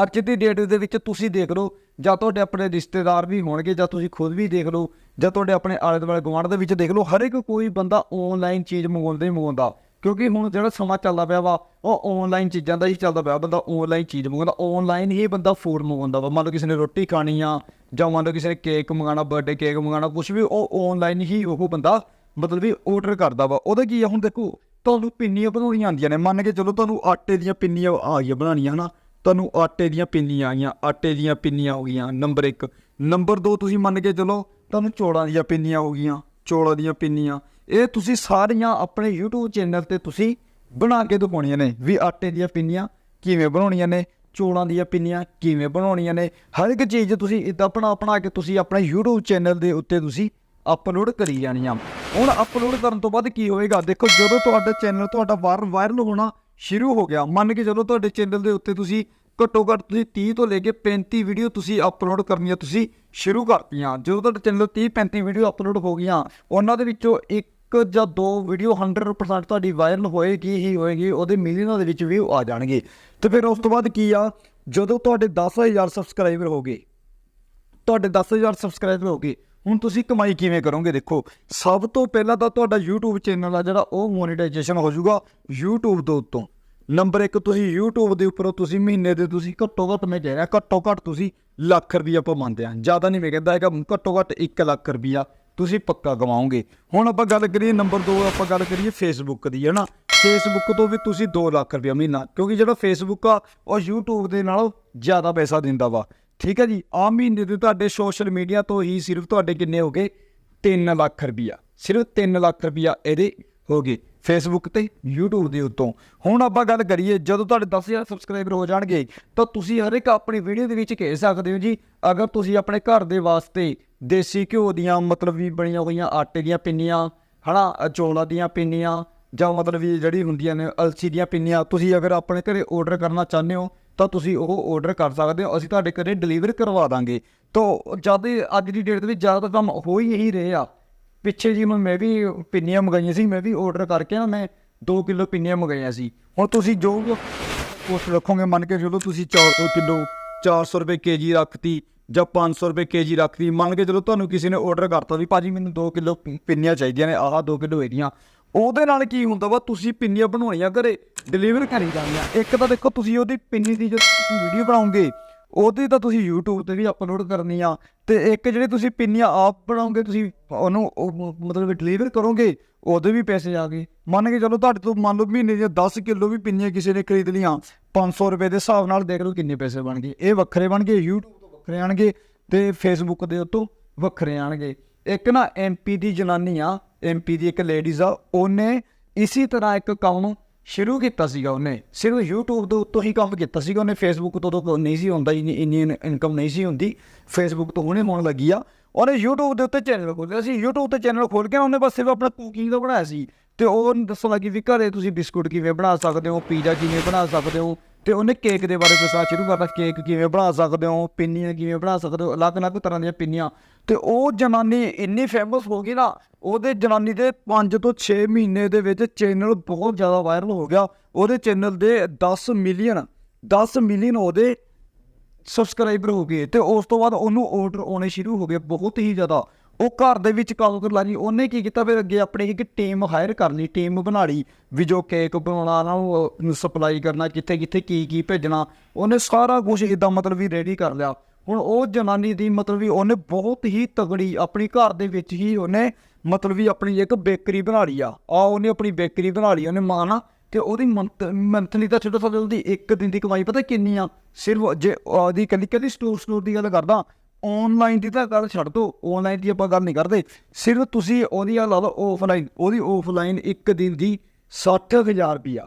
ਅੱਜ ਦੀ ਡੇਟ ਦੇ ਵਿੱਚ ਤੁਸੀਂ ਦੇਖ ਲਓ, ਜਾਂ ਤੁਹਾਡੇ ਆਪਣੇ ਰਿਸ਼ਤੇਦਾਰ ਵੀ ਹੋਣਗੇ, ਜਾਂ ਤੁਸੀਂ ਖੁਦ ਵੀ ਦੇਖ ਲਓ, ਜਾਂ ਤੁਹਾਡੇ ਆਪਣੇ ਆਲੇ ਦੁਆਲੇ ਗੁਆਂਢ ਦੇ ਵਿੱਚ ਦੇਖ ਲਓ ਹਰ ਇੱਕ ਕੋਈ ਬੰਦਾ ਆਨਲਾਈਨ ਚੀਜ਼ ਮੰਗਵਾਉਂਦੇ ਹੀ ਮੰਗਵਾਉਂਦਾ। ਕਿਉਂਕਿ ਹੁਣ ਜਿਹੜਾ ਸਮਾਂ ਚੱਲਦਾ ਪਿਆ ਵਾ, ਉਹ ਆਨਲਾਈਨ ਚੀਜ਼ਾਂ ਦਾ ਹੀ ਚੱਲਦਾ ਪਿਆ। ਬੰਦਾ ਆਨਲਾਈਨ ਚੀਜ਼ ਮੰਗਵਾਉਂਦਾ ਆਨਲਾਈਨ ਹੀ ਬੰਦਾ ਫੂਡ ਮੰਗਵਾਉਂਦਾ ਵਾ। ਮੰਨ ਲਓ ਕਿਸੇ ਨੇ ਰੋਟੀ ਖਾਣੀ ਆ, ਜਾਂ ਮੰਨ ਲਓ ਕਿਸੇ ਨੇ ਕੇਕ ਮੰਗਾਣਾ ਬਰਥਡੇ ਕੇਕ ਮੰਗਾਣਾ ਕੁਝ ਵੀ, ਉਹ ਆਨਲਾਈਨ ਹੀ ਉਹ ਬੰਦਾ ਮਤਲਬ ਵੀ ਆਰਡਰ ਕਰਦਾ ਵਾ। ਉਹਦਾ ਕੀ ਆ ਹੁਣ ਦੇਖੋ, ਤੁਹਾਨੂੰ ਪਿੰਨੀਆਂ ਬਣਾਉਣੀਆਂ ਆਉਂਦੀਆਂ ਨੇ। ਮੰਨ ਕੇ ਚਲੋ ਤੁਹਾਨੂੰ ਆਟੇ ਦੀਆਂ ਪਿੰਨੀਆਂ ਆ ਗਈਆਂ ਬਣਾਉਣੀਆਂ, ਹਨਾ? ਤੁਹਾਨੂੰ ਆਟੇ ਦੀਆਂ ਪਿੰਨੀਆਂ ਆਈਆਂ ਆਟੇ ਦੀਆਂ ਪਿੰਨੀਆਂ ਹੋ ਗਈਆਂ ਨੰਬਰ 1 ਨੰਬਰ 2 ਤੁਸੀਂ ਮੰਨ ਕੇ ਚਲੋ, ਤੁਹਾਨੂੰ ਚੌਲਾਂ ਦੀਆਂ ਪਿੰਨੀਆਂ ਹੋ ਗਈਆਂ, ਚੌਲਾਂ ਦੀਆਂ ਪਿੰਨੀਆਂ। ਇਹ ਤੁਸੀਂ ਸਾਰੀਆਂ ਆਪਣੇ YouTube ਚੈਨਲ ਤੇ ਤੁਸੀਂ ਬਣਾ ਕੇ ਦਿਖਾਉਣੀਆਂ ਨੇ ਵੀ ਆਟੇ ਦੀਆਂ ਪਿੰਨੀਆਂ ਕਿਵੇਂ ਬਣਾਉਣੀਆਂ ਨੇ, ਚੌਲਾਂ ਦੀਆਂ ਪਿੰਨੀਆਂ ਕਿਵੇਂ ਬਣਾਉਣੀਆਂ ਨੇ। ਹਰ ਇੱਕ ਚੀਜ਼ ਤੁਸੀਂ ਇਦਾਂ ਬਣਾ ਬਣਾ ਕੇ ਤੁਸੀਂ ਆਪਣੇ YouTube ਚੈਨਲ ਦੇ ਉੱਤੇ ਤੁਸੀਂ ਅਪਲੋਡ ਕਰੀ ਜਾਣੀਆਂ। ਹੁਣ ਅਪਲੋਡ ਕਰਨ ਤੋਂ ਬਾਅਦ ਕੀ ਹੋਏਗਾ? ਦੇਖੋ, ਜਦੋਂ ਤੁਹਾਡਾ ਚੈਨਲ ਤੁਹਾਡਾ ਵਾਰ ਵਾਇਰਲ ਹੋਣਾ ਸ਼ੁਰੂ ਹੋ ਗਿਆ, ਮੰਨ ਕੇ ਜਦੋਂ ਤੁਹਾਡੇ ਚੈਨਲ ਦੇ ਉੱਤੇ ਤੁਸੀਂ ਘੱਟੋ ਘੱਟ ਤੁਸੀਂ 30 ਤੋਂ ਲੈ ਕੇ 35 ਵੀਡੀਓ ਤੁਸੀਂ ਅਪਲੋਡ ਕਰਨੀਆਂ ਤੁਸੀਂ ਸ਼ੁਰੂ ਕਰਤੀਆਂ। ਜਦੋਂ ਤੁਹਾਡੇ ਚੈਨਲ 30 35 ਵੀਡੀਓ ਅਪਲੋਡ ਹੋ ਗਈਆਂ, ਉਹਨਾਂ ਦੇ ਵਿੱਚੋਂ ਇੱਕ ਜਾਂ ਦੋ ਵੀਡੀਓ 100% ਤੁਹਾਡੀ ਵਾਇਰਲ ਹੋਏਗੀ ਹੀ ਹੋਏਗੀ, ਉਹਦੇ ਮਿਲੀਅਨਾਂ ਦੇ ਵਿੱਚ ਵਿਊ ਆ ਜਾਣਗੇ। ਤੇ ਫਿਰ ਉਸ ਤੋਂ ਬਾਅਦ ਕੀ ਆ? ਜਦੋਂ ਤੁਹਾਡੇ 10000 ਸਬਸਕ੍ਰਾਈਬਰ ਹੋ ਗਏ ਤੁਹਾਡੇ 10000 ਸਬਸਕ੍ਰਾਈਬਰ ਹੋ ਗਏ ਹੁਣ ਤੁਸੀਂ ਕਮਾਈ ਕਿਵੇਂ ਕਰੋਗੇ ਦੇਖੋ। ਸਭ ਤੋਂ ਪਹਿਲਾਂ ਤਾਂ ਤੁਹਾਡਾ YouTube ਚੈਨਲ ਆ ਜਿਹੜਾ, ਉਹ ਮੋਨੇਟਾਈਜੇਸ਼ਨ ਹੋ ਜਾਊਗਾ YouTube ਦੇ ਉੱਤੋਂ। ਨੰਬਰ 1 ਤੁਸੀਂ YouTube ਦੇ ਉੱਪਰੋਂ ਤੁਸੀਂ ਮਹੀਨੇ ਦੇ ਤੁਸੀਂ ਘੱਟੋ ਘੱਟ, ਮੈਂ ਕਹਿ ਰਿਹਾ ਘੱਟੋ ਘੱਟ ਤੁਸੀਂ ਲੱਖ ਰੁਪਈਆ ਆਪਾਂ ਮੰਨਦੇ ਆ ਜ਼ਿਆਦਾ ਨਹੀਂ ਮੈਂ ਕਹਿੰਦਾ ਹੈਗਾ, ਘੱਟੋ ਘੱਟ 1 ਲੱਖ ਰੁਪਈਆ। ਤੁਸੀਂ ਪੱਕਾ ਕਮਾਓਗੇ ਹੁਣ ਆਪਾਂ ਗੱਲ ਕਰੀਏ ਨੰਬਰ 2 ਆਪਾਂ ਗੱਲ ਕਰੀਏ ਫੇਸਬੁੱਕ ਦੀ, ਹੈ ਨਾ? ਫੇਸਬੁੱਕ ਤੋਂ ਵੀ ਤੁਸੀਂ 2 ਲੱਖ ਰੁਪਈਆ ਮਹੀਨਾ, ਕਿਉਂਕਿ ਜਿਹੜਾ ਫੇਸਬੁੱਕ ਆ, ਉਹ YouTube ਦੇ ਨਾਲੋਂ ਜ਼ਿਆਦਾ ਪੈਸਾ ਦਿੰਦਾ ਵਾ। ਠੀਕ ਹੈ ਜੀ? ਆ ਮਹੀਨੇ ਦੇ ਤੁਹਾਡੇ ਸੋਸ਼ਲ ਮੀਡੀਆ ਤੋਂ ਹੀ ਸਿਰਫ ਤੁਹਾਡੇ ਕਿੰਨੇ ਹੋ ਗਏ? 3 ਲੱਖ ਰੁਪਈਆ ਸਿਰਫ 3 ਲੱਖ ਰੁਪਈਆ ਇਹਦੇ ਹੋ ਗਏ। ਫੇਸਬੁੱਕ ਤੇ YouTube ਦੇ ਉੱਤੋਂ। ਹੁਣ ਆਪਾਂ ਗੱਲ ਕਰੀਏ, ਜਦੋਂ ਤੁਹਾਡੇ 10000 ਸਬਸਕ੍ਰਾਈਬਰ ਹੋ ਜਾਣਗੇ, ਤਾਂ ਤੁਸੀਂ ਹਰ ਇੱਕ ਆਪਣੀ ਵੀਡੀਓ ਦੇ ਵਿੱਚ ਕਹਿ ਸਕਦੇ ਹੋ ਜੀ। ਅਗਰ ਤੁਸੀਂ ਆਪਣੇ ਘਰ ਦੇ ਵਾਸਤੇ ਦੇਸੀ ਘਿਓ ਦੀਆਂ ਮਤਲਬ ਵੀ ਬਣੀਆਂ ਹੋਈਆਂ ਆਟੇ ਦੀਆਂ ਪਿੰਨੀਆਂ, ਹਨਾ ਅ ਚੌਲਾਂ ਦੀਆਂ ਪਿੰਨੀਆਂ, ਜਾਂ ਮਤਲਬ ਵੀ ਜਿਹੜੀ ਹੁੰਦੀਆਂ ਨੇ ਅਲਸੀ ਦੀਆਂ ਪਿੰਨੀਆਂ, ਤੁਸੀਂ ਅਗਰ ਆਪਣੇ ਘਰੇ ਆਰਡਰ ਕਰਨਾ ਚਾਹੁੰਦੇ ਹੋ, ਤਾਂ ਤੁਸੀਂ ਉਹ ਆਰਡਰ ਕਰ ਸਕਦੇ ਹੋ। ਅਸੀਂ ਤੁਹਾਡੇ ਘਰੇ ਡਿਲੀਵਰ ਕਰਵਾ ਦਾਂਗੇ। ਤਾਂ, ਜਦ ਅੱਜ ਦੀ ਡੇਟ ਦੇ ਵਿੱਚ ਜ਼ਿਆਦਾ ਕੰਮ ਹੋ ਹੀ ਇਹੀ ਰਹੇ। ਆ ਪਿੱਛੇ ਜੀ ਹੁਣ ਮੈਂ ਵੀ ਪਿੰਨੀਆਂ ਮੰਗਾਈਆਂ ਸੀ, ਮੈਂ ਵੀ ਆਰਡਰ ਕਰਕੇ ਨਾ ਮੈਂ 2 ਕਿਲੋ ਪਿੰਨੀਆਂ ਮੰਗਾਈਆਂ ਸੀ। ਹੁਣ ਤੁਸੀਂ ਜੋ ਕੋਸਟ ਰੱਖੋਗੇ, ਮੰਨ ਕੇ ਚਲੋ ਤੁਸੀਂ 400 ਕਿਲੋ 400 ਰੁਪਏ ਕੇਜੀ ਰੱਖਤੀ ਜਾਂ 500 ਰੁਪਏ ਕੇਜੀ ਰੱਖਤੀ, ਮੰਨ ਕੇ ਚਲੋ ਤੁਹਾਨੂੰ ਕਿਸੇ ਨੇ ਆਰਡਰ ਕਰਤਾ ਵੀ ਭਾਜੀ ਮੈਨੂੰ 2 ਕਿਲੋ ਪਿੰਨੀਆਂ ਚਾਹੀਦੀਆਂ ਨੇ, ਆਹ 2 ਕਿਲੋ ਇਹਦੀਆਂ। ਉਹਦੇ ਨਾਲ ਕੀ ਹੁੰਦਾ ਵਾ, ਤੁਸੀਂ ਪਿੰਨੀਆਂ ਬਣਾਉਣੀਆਂ ਘਰੇ ਡਿਲੀਵਰ ਕਰੀ ਜਾਣੀਆਂ ਇੱਕ ਤਾਂ ਦੇਖੋ ਤੁਸੀਂ ਉਹਦੀ ਪਿੰਨੀ ਦੀ ਜਦੋਂ ਤੁਸੀਂ ਵੀਡੀਓ ਬਣਾਉਂਗੇ ਉਹਦੀ ਤਾਂ ਤੁਸੀਂ YouTube ਤੇ ਵੀ ਅਪਲੋਡ ਕਰਨੀ ਆ ਤੇ ਇੱਕ ਜਿਹੜੇ ਤੁਸੀਂ ਪਿੰਨੀਆਂ ਆਪ ਬਣਾਓਗੇ, ਤੁਸੀਂ ਉਹਨੂੰ ਉਹ ਮਤਲਬ ਡਿਲੀਵਰ ਕਰੋਗੇ, ਉਹਦੇ ਵੀ ਪੈਸੇ ਆ ਗਏ। ਮੰਨ ਕੇ ਚਲੋ ਤੁਹਾਡੇ ਤੋਂ ਮੰਨ ਲਓ ਮਹੀਨੇ ਦੀਆਂ 10 ਕਿਲੋ ਵੀ ਪਿੰਨੀਆਂ ਕਿਸੇ ਨੇ ਖਰੀਦ ਲੀਆਂ 500 ਰੁਪਏ ਦੇ ਹਿਸਾਬ ਨਾਲ ਦੇਖ ਲਓ ਕਿੰਨੇ ਪੈਸੇ ਬਣ ਗਏ। ਇਹ ਵੱਖਰੇ ਬਣ ਗਏ, YouTube ਤੋਂ ਵੱਖਰੇ ਆਣਗੇ ਤੇ Facebook ਦੇ ਉੱਤੋਂ ਵੱਖਰੇ ਆਣਗੇ। ਇੱਕ ਨਾ MP ਦੀ ਜਨਾਨੀ ਆ MP ਦੀ ਇੱਕ ਲੇਡੀਜ਼ ਆ, ਉਹਨੇ ਇਸੇ ਤਰ੍ਹਾਂ ਇੱਕ ਕੰਮ ਸ਼ੁਰੂ ਕੀਤਾ ਸੀਗਾ ਉਹਨੇ। ਸਿਰਫ YouTube ਦੇ ਉੱਤੋਂ ਹੀ ਕੰਮ ਕੀਤਾ ਸੀਗਾ ਉਹਨੇ। Facebook ਤੋਂ ਤਾਂ ਨਹੀਂ ਸੀ ਹੁੰਦਾ, ਇੰਨੀ ਇਨਕਮ ਨਹੀਂ ਸੀ ਹੁੰਦੀ। Facebook ਤੋਂ ਹੁਣੇ ਹੋਣ ਲੱਗੀ ਆ। ਉਹਨੇ YouTube ਦੇ ਉੱਤੇ ਚੈਨਲ ਖੋਲ੍ਹਿਆ ਸੀ। YouTube ਤੇ ਚੈਨਲ ਖੋਲ੍ਹ ਕੇ ਉਹਨੇ ਬਸ ਸਿਰਫ ਆਪਣਾ ਕੁਕਿੰਗ ਦਾ ਬਣਾਇਆ ਸੀ। ਤੇ ਉਹ ਉਹਨੂੰ ਦੱਸਣ ਲੱਗੀ ਵੀ ਘਰੇ ਤੁਸੀਂ ਬਿਸਕੁਟ ਕਿਵੇਂ ਬਣਾ ਸਕਦੇ ਹੋ ਪੀਜ਼ਾ ਕਿਵੇਂ ਬਣਾ ਸਕਦੇ ਹੋ ਤੇ ਉਹਨੇ ਕੇਕ ਦੇ ਬਾਰੇ ਦੱਸਣਾ ਸ਼ੁਰੂ ਕਰਤਾ ਕੇਕ ਕਿਵੇਂ ਬਣਾ ਸਕਦੇ ਹੋ, ਪਿੰਨੀਆਂ ਕਿਵੇਂ ਬਣਾ ਸਕਦੇ ਹੋ ਅਲੱਗ-ਅਲੱਗ ਤਰ੍ਹਾਂ ਦੀਆਂ ਪਿੰਨੀਆਂ। ਤੇ ਉਹ ਜਨਾਨੀ ਇੰਨੀ ਫੇਮਸ ਹੋ ਗਈ ਨਾ, ਉਹਦੇ ਜਨਾਨੀ ਦੇ 5 ਤੋਂ 6 ਮਹੀਨੇ ਦੇ ਵਿੱਚ ਚੈਨਲ ਬਹੁਤ ਜ਼ਿਆਦਾ ਵਾਇਰਲ ਹੋ ਗਿਆ। ਉਹਦੇ ਚੈਨਲ ਦੇ 10 ਮਿਲੀਅਨ 10 ਮਿਲੀਅਨ ਉਹਦੇ ਸਬਸਕ੍ਰਾਈਬਰ ਹੋ ਗਏ ਤੇ ਉਸ ਤੋਂ ਬਾਅਦ ਉਹਨੂੰ ਆਰਡਰ ਆਉਣੇ ਸ਼ੁਰੂ ਹੋ ਗਏ, ਬਹੁਤ ਹੀ ਜ਼ਿਆਦਾ। ਉਹ ਘਰ ਦੇ ਵਿੱਚ ਕੰਮ ਕਰ ਲਈ ਉਹਨੇ ਕੀ ਕੀਤਾ ਫਿਰ ਅੱਗੇ ਆਪਣੀ ਇੱਕ ਟੀਮ ਹਾਇਰ ਕਰ ਲਈ ਟੀਮ ਬਣਾ ਲਈ ਵੀ ਜੋ ਕੇਕ ਬਣਾਉਣਾ ਨਾ, ਉਹ ਸਪਲਾਈ ਕਰਨਾ, ਕਿੱਥੇ ਕਿੱਥੇ ਕੀ ਕੀ ਭੇਜਣਾ। ਉਹਨੇ ਸਾਰਾ ਕੁਝ ਇਦਾਂ ਮਤਲਬ ਵੀ ਰੈਡੀ ਕਰ ਲਿਆ। ਹੁਣ ਉਹ ਜਨਾਨੀ ਦੀ ਮਤਲਬ ਵੀ ਉਹਨੇ ਬਹੁਤ ਹੀ ਤਗੜੀ ਆਪਣੀ ਘਰ ਦੇ ਵਿੱਚ ਹੀ ਉਹਨੇ ਮਤਲਬ ਵੀ ਆਪਣੀ ਇੱਕ ਬੇਕਰੀ ਬਣਾ ਲਈ ਆ। ਆ ਉਹਨੇ ਆਪਣੀ ਬੇਕਰੀ ਬਣਾ ਲਈ, ਉਹਨੇ ਮਾਂ ਨਾ, ਤੇ ਉਹਦੀ ਮੰਥਲੀ ਤਾਂ ਛੱਡੋ ਸਾਡੇ ਉਹਦੀ ਇੱਕ ਦਿਨ ਦੀ ਕਮਾਈ ਪਤਾ ਕਿੰਨੀ ਆ? ਸਿਰਫ ਜੇ ਉਹਦੀ ਕੱਲੀ ਕੱਲੀ ਸਟੋਰ ਸਟੋਰ ਦੀ ਗੱਲ ਕਰਦਾ ਆਨਲਾਈਨ ਦੀ ਤਾਂ ਗੱਲ ਛੱਡ ਦੋ ਆਨਲਾਈਨ ਦੀ ਆਪਾਂ ਗੱਲ ਨਹੀਂ ਕਰਦੇ। ਸਿਰਫ ਤੁਸੀਂ ਉਹਦੀ ਆ ਲਾ ਲਓ ਆਫਲਾਈਨ ਉਹਦੀ ਆਫਲਾਈਨ ਇੱਕ ਦਿਨ ਦੀ 60000 ਰੁਪਿਆ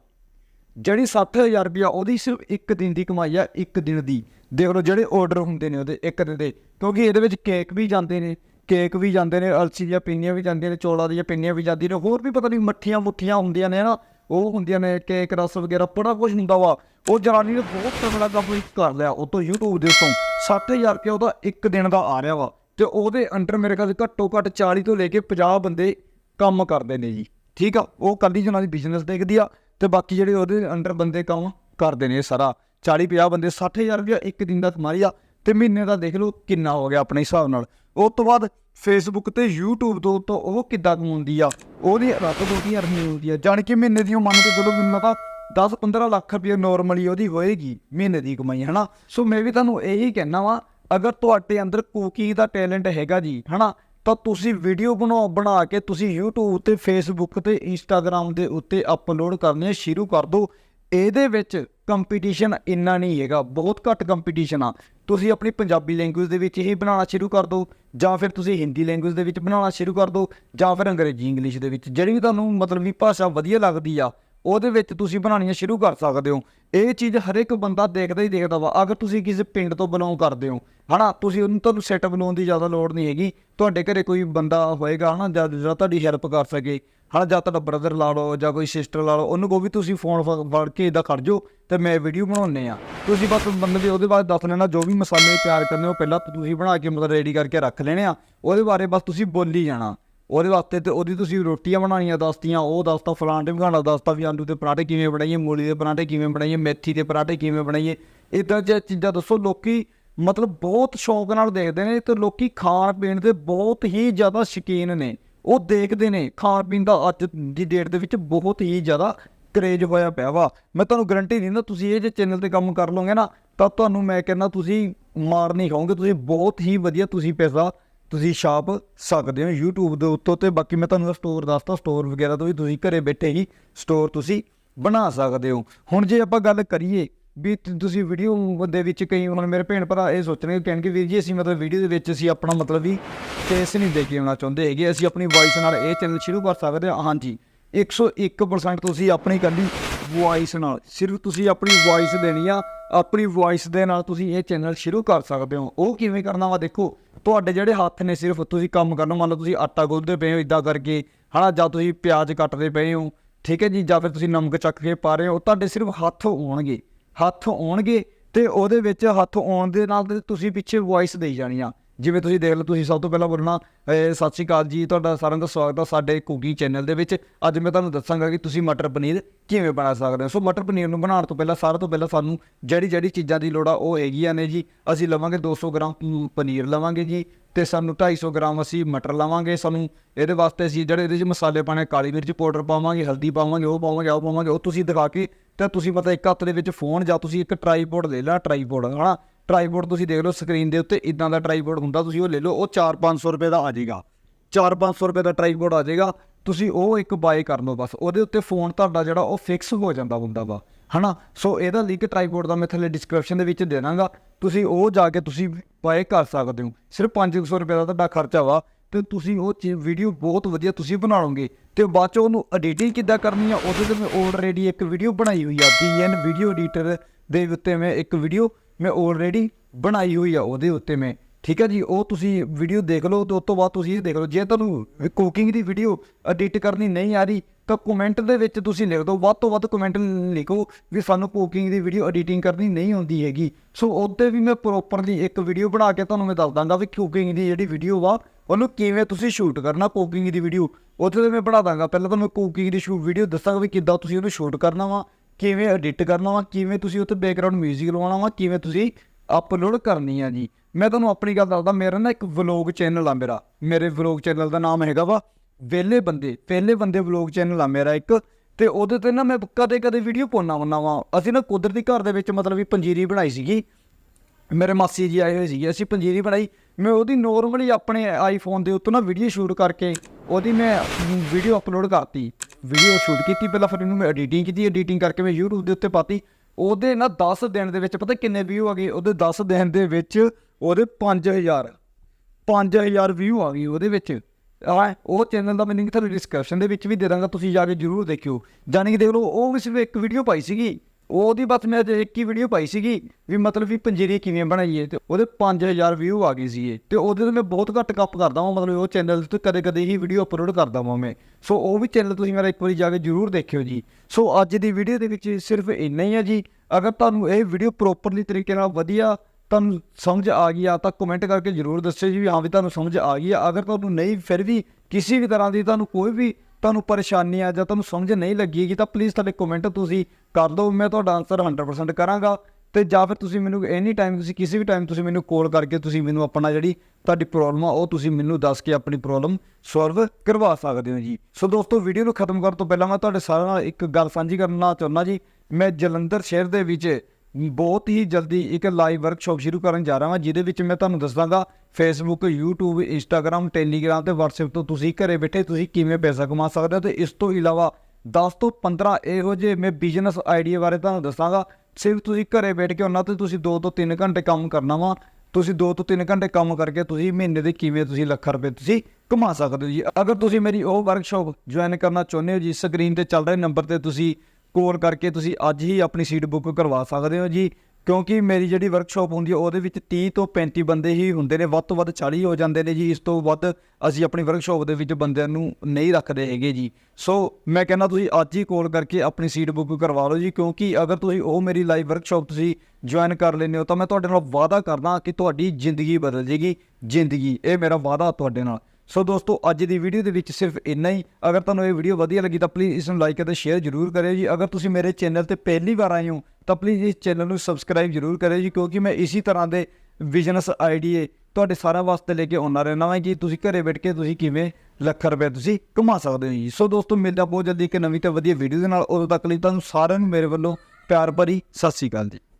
ਜਿਹੜੀ 60000 ਰੁਪਿਆ ਉਹਦੀ ਸਿਰਫ ਇੱਕ ਦਿਨ ਦੀ ਕਮਾਈ ਆ, ਇੱਕ ਦਿਨ ਦੀ। ਦੇਖ ਲਓ ਜਿਹੜੇ ਆਰਡਰ ਹੁੰਦੇ ਨੇ ਉਹਦੇ, ਇੱਕ ਦਿਨ ਦੇ। ਕਿਉਂਕਿ ਇਹਦੇ ਵਿੱਚ ਕੇਕ ਵੀ ਜਾਂਦੇ ਨੇ ਕੇਕ ਵੀ ਜਾਂਦੇ ਨੇ, ਅਲਸੀ ਦੀਆਂ ਪਿੰਨੀਆਂ ਵੀ ਜਾਂਦੀਆਂ ਨੇ, ਚੌਲਾਂ ਦੀਆਂ ਪਿੰਨੀਆਂ ਵੀ ਜਾਂਦੀਆਂ ਨੇ, ਹੋਰ ਵੀ ਪਤਾ ਨਹੀਂ ਮੱਠੀਆਂ ਮੁੱਠੀਆਂ ਹੁੰਦੀਆਂ ਨੇ ਨਾ ਉਹ ਹੁੰਦੀਆਂ ਨੇ ਕੇਕ ਰਸ ਵਗੈਰਾ, ਬੜਾ ਕੁਝ ਹੁੰਦਾ ਵਾ। ਉਹ ਜਨਾਨੀ ਨੇ ਬਹੁਤ ਤਗੜਾ ਕੰਮ ਕਰ ਲਿਆ ਉਹ ਤੋਂ YouTube ਦੇ ਤੋਂ 60000 ਰੁਪਏ ਉਹਦਾ ਇੱਕ ਦਿਨ ਦਾ ਆ ਰਿਹਾ ਵਾ। ਤੇ ਉਹਦੇ ਅੰਡਰ ਮੇਰੇ ਖਿਆਲ ਘੱਟੋ ਘੱਟ 40 ਤੋਂ ਲੈ ਕੇ 50 ਬੰਦੇ ਕੰਮ ਕਰਦੇ ਨੇ ਜੀ। ਠੀਕ ਆ? ਉਹ ਕੱਲੀ ਜਨਾਂ ਦੀ ਬਿਜ਼ਨਸ ਦੇਖਦੀ ਆ ਤੇ ਬਾਕੀ ਜਿਹੜੇ ਉਹਦੇ ਅੰਡਰ ਬੰਦੇ ਕੰਮ ਕਰਦੇ ਨੇ ਸਾਰਾ। 40 50 ਬੰਦੇ 60000 ਰੁਪਏ ਇੱਕ ਦਿਨ ਦਾ ਕਮਾਈ ਆ। ਤੇ ਮਹੀਨੇ ਦਾ ਦੇਖ ਲਓ ਕਿੰਨਾ ਹੋ ਗਿਆ ਆਪਣੇ ਹਿਸਾਬ ਨਾਲ। ਉਸ ਤੋਂ ਬਾਅਦ ਫੇਸਬੁੱਕ ਤੇ YouTube ਤੋਂ ਤੋਂ ਉਹ ਕਿੱਦਾਂ ਕਮਾਉਂਦੀ ਆ? ਉਹਦੀ ਰੱਤ ਦੋ ਕੀ ਹੁੰਦੀ ਆ? ਜਾਣ ਕਿ ਮਹੀਨੇ ਦੀ ਉਹ ਮੰਨ ਕੇ ਚਲੋ ਮੈਨੂੰ ਤਾਂ 10 15 ਲੱਖ ਰੁਪਏ ਨਾਰਮਲੀ ਉਹਦੀ ਹੋਏਗੀ, ਮਹੀਨੇ ਦੀ ਕਮਾਈ, ਹਨਾ? ਸੋ ਮੈਂ ਵੀ ਤੁਹਾਨੂੰ ਇਹੀ ਕਹਿਣਾ ਵਾ, ਅਗਰ ਤੁਹਾਡੇ ਅੰਦਰ ਕੁਕਿੰਗ ਦਾ ਟੈਲੈਂਟ ਹੈਗਾ ਜੀ, ਹਨਾ? ਤਾਂ ਤੁਸੀਂ ਵੀਡੀਓ ਬਣਾਓ ਬਣਾ ਕੇ ਤੁਸੀਂ YouTube ਤੇ Facebook ਤੇ Instagram ਦੇ ਉੱਤੇ ਅਪਲੋਡ ਕਰਨੇ ਸ਼ੁਰੂ ਕਰ ਦਿਓ। ਇਹਦੇ ਵਿੱਚ ਕੰਪੀਟੀਸ਼ਨ ਇੰਨਾ ਨਹੀਂ ਹੈਗਾ, ਬਹੁਤ ਘੱਟ ਕੰਪੀਟੀਸ਼ਨ ਆ। ਤੁਸੀਂ ਆਪਣੀ ਪੰਜਾਬੀ ਲੈਂਗੁਏਜ ਦੇ ਵਿੱਚ ਹੀ ਬਣਾਉਣਾ ਸ਼ੁਰੂ ਕਰ ਦਿਓ, ਜਾਂ ਫਿਰ ਤੁਸੀਂ ਹਿੰਦੀ ਲੈਂਗੁਏਜ ਦੇ ਵਿੱਚ ਬਣਾਉਣਾ ਸ਼ੁਰੂ ਕਰ ਦਿਓ, ਜਾਂ ਫਿਰ ਅੰਗਰੇਜ਼ੀ ਇੰਗਲਿਸ਼ ਦੇ ਵਿੱਚ, ਜਿਹੜੀ ਵੀ ਤੁਹਾਨੂੰ ਮਤਲਬ ਵੀ ਭਾਸ਼ਾ ਵਧੀਆ ਲੱਗਦੀ ਆ, ਉਹਦੇ ਵਿੱਚ ਤੁਸੀਂ ਬਣਾਉਣੀਆਂ ਸ਼ੁਰੂ ਕਰ ਸਕਦੇ ਹੋ। ਇਹ ਚੀਜ਼ ਹਰ ਇੱਕ ਬੰਦਾ ਦੇਖਦਾ ਹੀ ਦੇਖਦਾ ਵਾ, ਅਗਰ ਤੁਸੀਂ ਕਿਸੇ ਪਿੰਡ ਤੋਂ ਬਿਲੋਂਗ ਕਰਦੇ ਹੋ ਹਨਾ, ਤੁਸੀਂ ਉਹਨੂੰ, ਤੁਹਾਨੂੰ ਸੈਟ ਬਣਾਉਣ ਦੀ ਜ਼ਿਆਦਾ ਲੋੜ ਨਹੀਂ ਹੈਗੀ। ਤੁਹਾਡੇ ਘਰੇ ਕੋਈ ਬੰਦਾ ਹੋਏਗਾ, ਹਨਾ, ਜਾਂ ਜਿਹੜਾ ਤੁਹਾਡੀ ਹੈਲਪ ਕਰ ਸਕੇ, ਹਨਾ, ਜਾਂ ਤੁਹਾਡਾ ਬ੍ਰਦਰ ਲਾ ਲਓ, ਜਾਂ ਕੋਈ ਸਿਸਟਰ ਲਾ ਲਓ, ਉਹਨੂੰ ਕਹੋ ਵੀ ਤੁਸੀਂ ਫੋਨ ਫੜ ਕੇ ਇਦਾਂ ਕਰ ਜਾਓ ਤੇ ਮੈਂ ਵੀਡੀਓ ਬਣਾਉਣੇ ਆ ਤੁਸੀਂ ਬਸ ਮਤਲਬ ਵੀ ਉਹਦੇ ਬਾਅਦ ਦੱਸ ਲੈਣਾ, ਜੋ ਵੀ ਮਸਾਲੇ ਤਿਆਰ ਕਰਨੇ ਉਹ ਪਹਿਲਾਂ ਤੁਸੀਂ ਬਣਾ ਕੇ ਮਤਲਬ ਰੈਡੀ ਕਰਕੇ ਰੱਖ ਲੈਣੇ ਆ। ਉਹਦੇ ਬਾਰੇ ਬਸ ਤੁਸੀਂ ਬੋਲੀ ਜਾਣਾ। ਉਹਦੇ ਵਾਸਤੇ ਤੇ ਉਹਦੀ ਤੁਸੀਂ ਰੋਟੀਆਂ ਬਣਾਉਣੀਆਂ ਦੱਸਤੀਆਂ, ਉਹ ਦੱਸਤਾ ਫਲਾਂਟੇ ਬਣਾਉਣਾ ਦੱਸਤਾ ਵੀ ਆਲੂ ਦੇ ਪਰਾਂਠੇ ਕਿਵੇਂ ਬਣਾਈਏ, ਮੂਲੀ ਦੇ ਪਰਾਂਠੇ ਕਿਵੇਂ ਬਣਾਈਏ, ਮੇਥੀ ਦੇ ਪਰਾਂਠੇ ਕਿਵੇਂ ਬਣਾਈਏ। ਇਦਾਂ ਦੀਆਂ ਚੀਜ਼ਾਂ ਦੱਸੋ, ਲੋਕੀ ਮਤਲਬ ਬਹੁਤ ਸ਼ੌਂਕ ਨਾਲ ਦੇਖਦੇ ਨੇ ਤੇ ਲੋਕੀ ਖਾਣ ਪੀਣ ਦੇ ਬਹੁਤ ਹੀ ਜ਼ਿਆਦਾ ਸ਼ੌਕੀਨ ਨੇ। ਉਹ ਦੇਖਦੇ ਨੇ ਖਾਣ ਪੀਣ ਦਾ ਅੱਜ ਦੀ ਡੇਟ ਦੇ ਵਿੱਚ ਬਹੁਤ ਹੀ ਜ਼ਿਆਦਾ ਕਰੇਜ ਹੋਇਆ ਪਿਆ ਵਾ। ਮੈਂ ਤੁਹਾਨੂੰ ਗਰੰਟੀ ਦਿੰਦਾ, ਤੁਸੀਂ ਇਹ ਜੇ ਚੈਨਲ ਤੇ ਕੰਮ ਕਰ ਲਓਗੇ ਨਾ, ਤਾਂ ਤੁਹਾਨੂੰ ਮੈਂ ਕਹਿੰਦਾ ਤੁਸੀਂ ਮਾਰ ਨਹੀਂ ਖਾਓਗੇ, ਤੁਸੀਂ ਬਹੁਤ ਹੀ ਵਧੀਆ ਤੁਸੀਂ ਪੈਸਾ ਤੁਸੀਂ ਛਾਪ ਸਕਦੇ ਹੋ YouTube ਦੇ ਉੱਤੋਂ ਤੇ। ਬਾਕੀ ਮੈਂ ਤੁਹਾਨੂੰ ਸਟੋਰ ਦੱਸਤਾ ਸਟੋਰ ਵਗੈਰਾ ਤੋਂ ਵੀ ਤੁਸੀਂ ਘਰੇ ਬੈਠੇ ਹੀ ਸਟੋਰ ਤੁਸੀਂ ਬਣਾ ਸਕਦੇ ਹੋ। ਹੁਣ ਜੇ ਆਪਾਂ ਗੱਲ ਕਰੀਏ ਵੀ ਤੁਸੀਂ ਵੀਡੀਓ ਦੇ ਵਿੱਚ ਕਈ ਹੁਣ ਮੇਰੇ ਭੈਣ ਭਰਾ ਇਹ ਸੋਚਣਗੇ ਕਹਿਣਗੇ ਵੀਰ ਜੀ ਅਸੀਂ ਮਤਲਬ ਵੀਡੀਓ ਦੇ ਵਿੱਚ ਅਸੀਂ ਆਪਣਾ ਮਤਲਬ ਵੀ ਫੇਸ ਨਹੀਂ ਦੇ ਕੇ ਆਉਣਾ ਚਾਹੁੰਦੇ ਹੈਗੇ, ਅਸੀਂ ਆਪਣੀ ਵੌਇਸ ਨਾਲ ਇਹ ਚੈਨਲ ਸ਼ੁਰੂ ਕਰ ਸਕਦੇ ਹਾਂ। ਹਾਂਜੀ 101% ਤੁਸੀਂ ਆਪਣੀ ਕੱਲੀ ਵੌਇਸ ਨਾਲ, ਸਿਰਫ ਤੁਸੀਂ ਆਪਣੀ ਵੌਇਸ ਦੇਣੀ ਆ, ਆਪਣੀ ਵੌਇਸ ਦੇ ਨਾਲ ਤੁਸੀਂ ਇਹ ਚੈਨਲ ਸ਼ੁਰੂ ਕਰ ਸਕਦੇ ਹੋ। ਉਹ ਕਿਵੇਂ ਕਰਨਾ ਵਾ ਦੇਖੋ, ਤੁਹਾਡੇ ਜਿਹੜੇ ਹੱਥ ਨੇ ਸਿਰਫ ਤੁਸੀਂ ਕੰਮ ਕਰਨਾ, ਮੰਨ ਲਓ ਤੁਸੀਂ ਆਟਾ ਗੁੰਨਦੇ ਪਏ ਹੋ ਇਦਾਂ ਕਰਕੇ, ਹਨਾ, ਜਾਂ ਤੁਸੀਂ ਪਿਆਜ਼ ਕੱਟਦੇ ਪਏ ਹੋ, ਠੀਕ ਹੈ ਜੀ, ਜਾਂ ਫਿਰ ਤੁਸੀਂ ਨਮਕ ਚੱਕ ਕੇ ਪਾ ਰਹੇ ਹੋ ਤੁਹਾਡੇ ਸਿਰਫ ਹੱਥ ਹੋਣਗੇ। ਹੱਥ ਆਉਣਗੇ ਤੇ ਉਹਦੇ ਵਿੱਚ ਹੱਥ ਆਉਣ ਦੇ ਨਾਲ ਤੇ ਤੁਸੀਂ ਪਿੱਛੇ ਵੌਇਸ ਦੇਈ ਜਾਣੀ ਆ। ਜਿਵੇਂ ਤੁਸੀਂ ਦੇਖ ਲਓ, ਤੁਸੀਂ ਸਭ ਤੋਂ ਪਹਿਲਾਂ ਬੋਲਣਾ ਸਤਿ ਸ਼੍ਰੀ ਅਕਾਲ ਜੀ, ਤੁਹਾਡਾ ਸਾਰਿਆਂ ਦਾ ਸਵਾਗਤ ਹੈ ਸਾਡੇ ਕੁਕਿੰਗ ਚੈਨਲ ਦੇ ਵਿੱਚ। ਅੱਜ ਮੈਂ ਤੁਹਾਨੂੰ ਦੱਸਾਂਗਾ ਕਿ ਤੁਸੀਂ ਮਟਰ ਪਨੀਰ ਕਿਵੇਂ ਬਣਾ ਸਕਦੇ ਹੋ। ਸੋ ਮਟਰ ਪਨੀਰ ਨੂੰ ਬਣਾਉਣ ਤੋਂ ਪਹਿਲਾਂ, ਸਾਰਾ ਤੋਂ ਪਹਿਲਾਂ ਸਾਨੂੰ ਜਿਹੜੀ ਜਿਹੜੀ ਚੀਜ਼ਾਂ ਦੀ ਲੋੜ ਆ, ਉਹ ਹੈਗੀਆਂ ਨੇ ਜੀ। ਅਸੀਂ ਲਵਾਂਗੇ 200 ਗ੍ਰਾਮ ਪਨੀਰ ਲਵਾਂਗੇ ਜੀ ਤੇ ਸਾਨੂੰ 250 ਗ੍ਰਾਮ ਅਸੀਂ ਮਟਰ ਲਵਾਂਗੇ ਸਾਨੂੰ। ਇਹਦੇ ਵਾਸਤੇ ਅਸੀਂ ਜਿਹੜੇ ਇਹਦੇ 'ਚ ਮਸਾਲੇ ਪਾਣੇ ਕਾਲੀ ਮਿਰਚ ਪਾਊਡਰ ਪਾਵਾਂਗੇ, ਹਲਦੀ ਪਾਵਾਂਗੇ, ਉਹ ਪਾਵਾਂਗੇ ਉਹ ਪਾਵਾਂਗੇ, ਉਹ ਤੁਸੀਂ ਦਿਖਾ ਕੇ ਤਾਂ ਤੁਸੀਂ ਮਤਲਬ ਇੱਕ ਹੱਥ ਦੇ ਵਿੱਚ ਫੋਨ ਜਾਂ ਤੁਸੀਂ ਇੱਕ ਟਰਾਈਪੋਡ ਲੈ ਲੈਣਾ ਟਰਾਈਪੋਡ ਹਨਾ? ਟਰਾਈਪੋਡ ਤੁਸੀਂ ਦੇਖ ਲਓ ਸਕਰੀਨ ਦੇ ਉੱਤੇ ਇਦਾਂ ਦਾ ਟਰਾਈਪੋਡ ਹੁੰਦਾ, ਤੁਸੀਂ ਉਹ ਲੈ ਲਓ, ਉਹ 4-500 ਰੁਪਏ ਦਾ ਆ ਜਾਏਗਾ। 4-500 ਰੁਪਏ ਦਾ ਟਰਾਈਪੋਡ ਆ ਜਾਏਗਾ, ਤੁਸੀਂ ਉਹ ਇੱਕ ਬਾਏ ਕਰ ਲਓ ਬਸ, ਉਹਦੇ ਉੱਤੇ ਫੋਨ ਤੁਹਾਡਾ ਜਿਹੜਾ ਉਹ ਫਿਕਸ ਹੋ ਜਾਂਦਾ ਹੁੰਦਾ ਵਾ, ਹਨਾ? ਸੋ ਇਹਦਾ ਲਿੰਕ ਟਰਾਈਪੋਡ ਦਾ ਮੈਂ ਥੱਲੇ ਡਿਸਕ੍ਰਿਪਸ਼ਨ ਦੇ ਵਿੱਚ ਦੇ ਦਾਂਗਾ, ਤੁਸੀਂ ਉਹ ਜਾ ਕੇ ਤੁਸੀਂ ਬਾਏ ਕਰ ਸਕਦੇ ਹੋ, ਸਿਰਫ 500 ਰੁਪਏ ਦਾ ਤੁਹਾਡਾ ਖਰਚਾ ਵਾ ਤੇ ਤੁਸੀਂ ਉਹ ਵੀਡੀਓ ਬਹੁਤ ਵਧੀਆ ਤੁਸੀਂ ਬਣਾ ਲਓਗੇ ਤੇ ਬਾਅਦ ਚ ਉਹਨੂੰ ਐਡੀਟਿੰਗ ਕਿੱਦਾਂ ਕਰਨੀ ਆ, ਉਹਦੇ ਤੇ ਮੈਂ ਆਲਰੇਡੀ ਇੱਕ ਵੀਡੀਓ ਬਣਾਈ ਹੋਈ ਆ ਬੀਐਨ ਵੀਡੀਓ ਐਡੀਟਰ ਦੇ ਉੱਤੇ ਮੈਂ ਇੱਕ ਵੀਡੀਓ ਮੈਂ ਆਲਰੇਡੀ ਬਣਾਈ ਹੋਈ ਆ ਉਹਦੇ ਉੱਤੇ ਮੈਂ। ਠੀਕ ਹੈ ਜੀ? ਉਹ ਤੁਸੀਂ ਵੀਡੀਓ ਦੇਖ ਲਓ, ਤੇ ਉਸ ਤੋਂ ਬਾਅਦ ਤੁਸੀਂ ਇਹ ਦੇਖ ਲਓ, ਜੇ ਤੁਹਾਨੂੰ ਕੁਕਿੰਗ ਦੀ ਵੀਡੀਓ ਐਡਿਟ ਕਰਨੀ ਨਹੀਂ ਆ ਰਹੀ, ਤਾਂ ਕਮੈਂਟ ਦੇ ਵਿੱਚ ਤੁਸੀਂ ਲਿਖ ਦਿਓ, ਵੱਧ ਤੋਂ ਵੱਧ ਕਮੈਂਟ ਲਿਖੋ ਵੀ ਸਾਨੂੰ ਕੁਕਿੰਗ ਦੀ ਵੀਡੀਓ ਐਡੀਟਿੰਗ ਕਰਨੀ ਨਹੀਂ ਆਉਂਦੀ ਹੈਗੀ। ਸੋ ਉਹਦੇ ਵੀ ਮੈਂ ਪ੍ਰੋਪਰਲੀ ਇੱਕ ਵੀਡੀਓ ਬਣਾ ਕੇ ਤੁਹਾਨੂੰ ਮੈਂ ਦੱਸ ਦਾਂਗਾ ਵੀ ਕੁਕਿੰਗ ਦੀ ਜਿਹੜੀ ਵੀਡੀਓ ਵਾ ਉਹਨੂੰ ਕਿਵੇਂ ਤੁਸੀਂ ਸ਼ੂਟ ਕਰਨਾ ਕੁਕਿੰਗ ਦੀ ਵੀਡੀਓ ਉੱਥੇ ਤੇ ਮੈਂ ਬਣਾ ਦਾਂਗਾ। ਪਹਿਲਾਂ ਤੁਹਾਨੂੰ ਕੁਕਿੰਗ ਦੀ ਸ਼ੂਟ ਵੀਡੀਓ ਦੱਸਾਂਗਾ ਵੀ ਕਿੱਦਾਂ ਤੁਸੀਂ ਉਹਨੂੰ ਸ਼ੂਟ ਕਰਨਾ ਵਾ, ਕਿਵੇਂ ਐਡਿਟ ਕਰਨਾ ਵਾ, ਕਿਵੇਂ ਤੁਸੀਂ ਉੱਥੇ ਬੈਕਗ੍ਰਾਉਂਡ 뮤직 ਲਵਾਉਣਾ ਵਾ, ਕਿਵੇਂ ਤੁਸੀਂ ਅਪਲੋਡ ਕਰਨੀ ਆ ਜੀ। ਮੈਂ ਤੁਹਾਨੂੰ ਆਪਣੀ ਗੱਲ ਦੱਸਦਾ, ਮੇਰਾ ਨਾ ਇੱਕ ਵਲੌਗ ਚੈਨਲ ਆ ਮੇਰਾ। ਮੇਰੇ ਵਲੌਗ ਚੈਨਲ ਦਾ ਨਾਮ ਹੈਗਾ ਵਾ ਵੇਲੇ ਬੰਦੇ ਪਹਿਲੇ ਬੰਦੇ ਵਲੌਗ ਚੈਨਲ ਆ ਮੇਰਾ ਇੱਕ। ਤੇ ਉਹਦੇ ਤੇ ਨਾ ਮੈਂ ਕਦੇ ਕਦੇ ਵੀਡੀਓ ਪਾਉਣਾ ਹੁੰਦਾ ਵਾ। ਅਸੀਂ ਨਾ ਕੁਦਰਤੀ ਘਰ ਦੇ ਵਿੱਚ ਮਤਲਬ ਵੀ ਪੰਜੀਰੀ ਬਣਾਈ ਸੀਗੀ। ਮੇਰੇ ਮਾਸੀ ਜੀ ਆਏ ਹੋਏ ਸੀਗੇ, ਅਸੀਂ ਪੰਜੀਰੀ ਬਣਾਈ। ਮੈਂ ਉਹਦੀ ਨੋਰਮਲੀ ਆਪਣੇ ਆਈਫੋਨ ਦੇ ਉੱਤੋਂ ਨਾ ਵੀਡੀਓ ਸ਼ੂਟ ਕਰਕੇ ਉਹਦੀ ਮੈਂ ਵੀਡੀਓ ਅਪਲੋਡ ਕਰਤੀ। ਵੀਡੀਓ ਸ਼ੂਟ ਕੀਤੀ, ਪਹਿਲਾਂ ਫਿਰ ਇਹਨੂੰ ਮੈਂ ਐਡੀਟਿੰਗ ਕੀਤੀ ਐਡੀਟਿੰਗ ਕਰਕੇ ਮੈਂ YouTube ਦੇ ਉੱਤੇ ਪਾਤੀ। ਉਹਦੇ ਨਾ 10 ਦਿਨ ਦੇ ਵਿੱਚ, ਪਤਾ ਕਿੰਨੇ ਵਿਊ ਆ ਗਏ? ਉਹਦੇ 10 ਦਿਨ ਦੇ ਵਿੱਚ ਉਹਦੇ 5000 5000 ਵਿਊ ਆ ਗਏ ਉਹਦੇ ਵਿੱਚ। ਆ, ਉਹ ਚੈਨਲ ਦਾ ਮੈਂ ਲਿੰਕ ਤੁਹਾਨੂੰ ਡਿਸਕ੍ਰਿਪਸ਼ਨ ਦੇ ਵਿੱਚ ਵੀ ਦੇ ਦਾਂਗਾ, ਤੁਸੀਂ ਜਾ ਕੇ ਜਰੂਰ ਦੇਖਿਓ। ਜਾਣੀ ਕਿ ਦੇਖ ਲਓ, ਉਹ ਵੀ ਸਿਰਫ ਇੱਕ ਵੀਡੀਓ ਪਾਈ ਸੀਗੀ। ਉਹਦੀ ਬਸ ਮੈਂ ਅਜੇ ਇੱਕ ਹੀ ਵੀਡੀਓ ਪਾਈ ਸੀਗੀ ਵੀ ਮਤਲਬ ਵੀ ਪੰਜੀਰੀ ਕਿਵੇਂ ਬਣਾਈਏ ਤੇ ਉਹਦੇ 5000 ਵਿਊ ਆ ਗਏ ਸੀਗੇ ਤੇ ਉਹਦੇ ਤੇ ਮੈਂ ਬਹੁਤ ਘੱਟ ਕੱਪ ਕਰਦਾ ਹਾਂ ਮਤਲਬ ਉਹ ਚੈਨਲ ਤੇ ਕਦੇ ਕਦੇ ਹੀ ਵੀਡੀਓ ਅਪਲੋਡ ਕਰਦਾ ਹਾਂ ਮੈਂ। ਸੋ ਉਹ ਵੀ ਚੈਨਲ ਤੁਸੀਂ ਮੇਰਾ ਇੱਕ ਵਾਰੀ ਜਾ ਕੇ ਜਰੂਰ ਦੇਖਿਓ ਜੀ। ਸੋ ਅੱਜ ਦੀ ਵੀਡੀਓ ਦੇ ਵਿੱਚ ਸਿਰਫ ਇੰਨਾ ਹੀ ਆ ਜੀ। ਅਗਰ ਤੁਹਾਨੂੰ ਇਹ ਵੀਡੀਓ ਪ੍ਰੋਪਰਲੀ ਤਰੀਕੇ ਨਾਲ ਵਧੀਆ ਤੁਹਾਨੂੰ ਸਮਝ ਆ ਗਈ ਆ, ਤਾਂ ਕਮੈਂਟ ਕਰਕੇ ਜਰੂਰ ਦੱਸਿਓ ਜੀ ਵੀ ਹਾਂ ਵੀ ਤੁਹਾਨੂੰ ਸਮਝ ਆ ਗਈ ਆ। ਅਗਰ ਤੁਹਾਨੂੰ ਨਹੀਂ, ਫਿਰ ਵੀ ਕਿਸੇ ਵੀ ਤਰ੍ਹਾਂ ਦੀ ਤੁਹਾਨੂੰ ਕੋਈ ਵੀ ਤੁਹਾਨੂੰ ਪਰੇਸ਼ਾਨੀ ਆ ਜਾਂ ਤੁਹਾਨੂੰ ਸਮਝ ਨਹੀਂ ਲੱਗੀਗੀ ਤਾਂ ਪਲੀਜ਼ ਤੁਹਾਡੇ ਕਮੈਂਟ ਤੁਸੀਂ ਕਰ ਦਿਓ, ਮੈਂ ਤੁਹਾਡਾ ਆਨਸਰ 100% ਕਰਾਂਗਾ। ਤੇ ਜਾਂ ਫਿਰ ਤੁਸੀਂ ਮੈਨੂੰ ਐਨੀ ਟਾਈਮ ਤੁਸੀਂ ਕਿਸੇ ਵੀ ਟਾਈਮ ਤੁਸੀਂ ਮੈਨੂੰ ਕਾਲ ਕਰਕੇ ਤੁਸੀਂ ਮੈਨੂੰ ਆਪਣਾ ਜਿਹੜੀ ਤੁਹਾਡੀ ਪ੍ਰੋਬਲਮ ਆ, ਉਹ ਤੁਸੀਂ ਮੈਨੂੰ ਦੱਸ ਕੇ ਆਪਣੀ ਪ੍ਰੋਬਲਮ ਸੋਲਵ ਕਰਵਾ ਸਕਦੇ ਹੋ ਜੀ। ਸੋ ਦੋਸਤੋ ਵੀਡੀਓ ਨੂੰ ਖਤਮ ਕਰਨ ਤੋਂ ਪਹਿਲਾਂ ਮੈਂ ਤੁਹਾਡੇ ਸਾਰਿਆਂ ਨਾਲ ਇੱਕ ਗੱਲ ਸਾਂਝੀ ਕਰਨਾ ਚਾਹੁੰਦਾ ਜੀ। ਮੈਂ ਜਲੰਧਰ ਸ਼ਹਿਰ ਦੇ ਵਿੱਚ ਬਹੁਤ ਹੀ ਜਲਦੀ ਇੱਕ ਲਾਈਵ ਵਰਕਸ਼ਾਪ ਸ਼ੁਰੂ ਕਰਨ ਜਾ ਰਿਹਾ ਹਾਂ ਜਿਹਦੇ ਵਿੱਚ ਮੈਂ ਤੁਹਾਨੂੰ ਦੱਸਾਂਗਾ ਫੇਸਬੁੱਕ YouTube, Instagram, Telegram ਤੇ WhatsApp ਤੋਂ ਤੁਸੀਂ ਘਰੇ ਬੈਠੇ ਤੁਸੀਂ ਕਿਵੇਂ ਪੈਸਾ ਕਮਾ ਸਕਦੇ ਹੋ ਤੇ ਇਸ ਤੋਂ ਇਲਾਵਾ 10 ਤੋਂ 15 ਇਹੋ ਜਿਹੇ ਮੈਂ ਬਿਜ਼ਨਸ ਆਈਡੀਆ ਬਾਰੇ ਤੁਹਾਨੂੰ ਦੱਸਾਂਗਾ। ਸਿਰਫ ਤੁਸੀਂ ਘਰੇ ਬੈਠ ਕੇ ਉਹਨਾਂ ਤੇ ਤੁਸੀਂ 2 ਤੋਂ 3 ਘੰਟੇ ਕੰਮ ਕਰਨਾ ਵਾ। ਤੁਸੀਂ 2 ਤੋਂ 3 ਘੰਟੇ ਕੰਮ ਕਰਕੇ ਤੁਸੀਂ ਮਹੀਨੇ ਦੇ ਕਿਵੇਂ ਤੁਸੀਂ ਲੱਖ ਰੁਪਏ ਤੁਸੀਂ ਕਮਾ ਸਕਦੇ ਹੋ ਜੀ। ਅਗਰ ਤੁਸੀਂ ਮੇਰੀ ਉਹ ਵਰਕਸ਼ਾਪ ਜੁਆਇਨ ਕਰਨਾ ਚਾਹੁੰਦੇ ਹੋ ਜੀ ਸਕਰੀਨ ਤੇ ਚੱਲ ਰਹੇ ਨੰਬਰ ਤੇ ਤੁਸੀਂ ਕਾਲ ਕਰਕੇ ਤੁਸੀਂ ਅੱਜ ਹੀ ਆਪਣੀ ਸੀਟ ਬੁੱਕ ਕਰਵਾ ਸਕਦੇ ਹੋ ਜੀ। ਕਿਉਂਕਿ ਮੇਰੀ ਜਿਹੜੀ ਵਰਕਸ਼ਾਪ ਹੁੰਦੀ ਹੈ ਉਹਦੇ ਵਿੱਚ 30 ਤੋਂ 35 ਬੰਦੇ ਹੀ ਹੁੰਦੇ ਨੇ, ਵੱਧ ਤੋਂ ਵੱਧ 40 ਹੋ ਜਾਂਦੇ ਨੇ ਜੀ। ਇਸ ਤੋਂ ਵੱਧ ਅਸੀਂ ਆਪਣੀ ਵਰਕਸ਼ਾਪ ਦੇ ਵਿੱਚ ਬੰਦਿਆਂ ਨੂੰ ਨਹੀਂ ਰੱਖਦੇ ਹੈਗੇ ਜੀ। ਸੋ ਮੈਂ ਕਹਿੰਦਾ ਤੁਸੀਂ ਅੱਜ ਹੀ ਕਾਲ ਕਰਕੇ ਆਪਣੀ ਸੀਟ ਬੁੱਕ ਕਰਵਾ ਲਓ ਜੀ। ਕਿਉਂਕਿ ਅਗਰ ਤੁਸੀਂ ਉਹ ਮੇਰੀ ਲਾਈਵ ਵਰਕਸ਼ਾਪ ਤੁਸੀਂ ਜੁਆਇਨ ਕਰ ਲੈਂਦੇ ਹੋ, ਤਾਂ ਮੈਂ ਤੁਹਾਡੇ ਨਾਲ ਵਾਅਦਾ ਕਰਦਾ ਕਿ ਤੁਹਾਡੀ ਜ਼ਿੰਦਗੀ ਬਦਲ ਜੇਗੀ। ਜ਼ਿੰਦਗੀ, ਇਹ ਮੇਰਾ ਵਾਅਦਾ ਤੁਹਾਡੇ ਨਾਲ। ਸੋ ਦੋਸਤੋ, ਅੱਜ ਦੀ ਵੀਡੀਓ ਦੇ ਵਿੱਚ ਸਿਰਫ ਇੰਨਾ ਹੀ। ਅਗਰ ਤੁਹਾਨੂੰ ਇਹ ਵੀਡੀਓ ਵਧੀਆ ਲੱਗੀ, ਤਾਂ ਪਲੀਜ਼ ਇਸ ਨੂੰ ਲਾਈਕ ਅਤੇ ਸ਼ੇਅਰ ਜ਼ਰੂਰ ਕਰਿਓ ਜੀ। ਅਗਰ ਤੁਸੀਂ ਮੇਰੇ ਚੈਨਲ ਤੇ ਪਹਿਲੀ ਵਾਰ ਆਏ ਹੋ, ਤਾਂ ਪਲੀਜ਼ ਇਸ ਚੈਨਲ ਨੂੰ ਸਬਸਕ੍ਰਾਈਬ ਜ਼ਰੂਰ ਕਰਿਓ ਜੀ, ਕਿਉਂਕਿ ਮੈਂ ਇਸੇ ਤਰ੍ਹਾਂ ਦੇ ਬਿਜ਼ਨਸ ਆਈਡੀਏ ਤੁਹਾਡੇ ਸਾਰਿਆਂ ਵਾਸਤੇ ਲੈ ਕੇ ਆਉਣਾ ਰਹਿਣਾ ਵਾਂ ਕਿ ਤੁਸੀਂ ਘਰੇ ਬੈਠ ਕੇ ਤੁਸੀਂ ਕਿਵੇਂ ਲੱਖ ਰੁਪਏ ਤੁਸੀਂ ਕਮਾ ਸਕਦੇ ਹੋ ਜੀ। ਸੋ ਦੋਸਤੋ, ਮਿਲਦਾ ਬਹੁਤ ਜਲਦੀ ਇੱਕ ਨਵੀਂ ਤੇ ਵਧੀਆ ਵੀਡੀਓ ਦੇ ਨਾਲ। ਉਦੋਂ ਤੱਕ ਲਈ ਤੁਹਾਨੂੰ ਸਾਰਿਆਂ ਨੂੰ ਮੇਰੇ ਵੱਲੋਂ ਪਿਆਰ ਭਰੀ ਸਤਿ ਸ਼੍ਰੀ ਅਕਾਲ ਜੀ।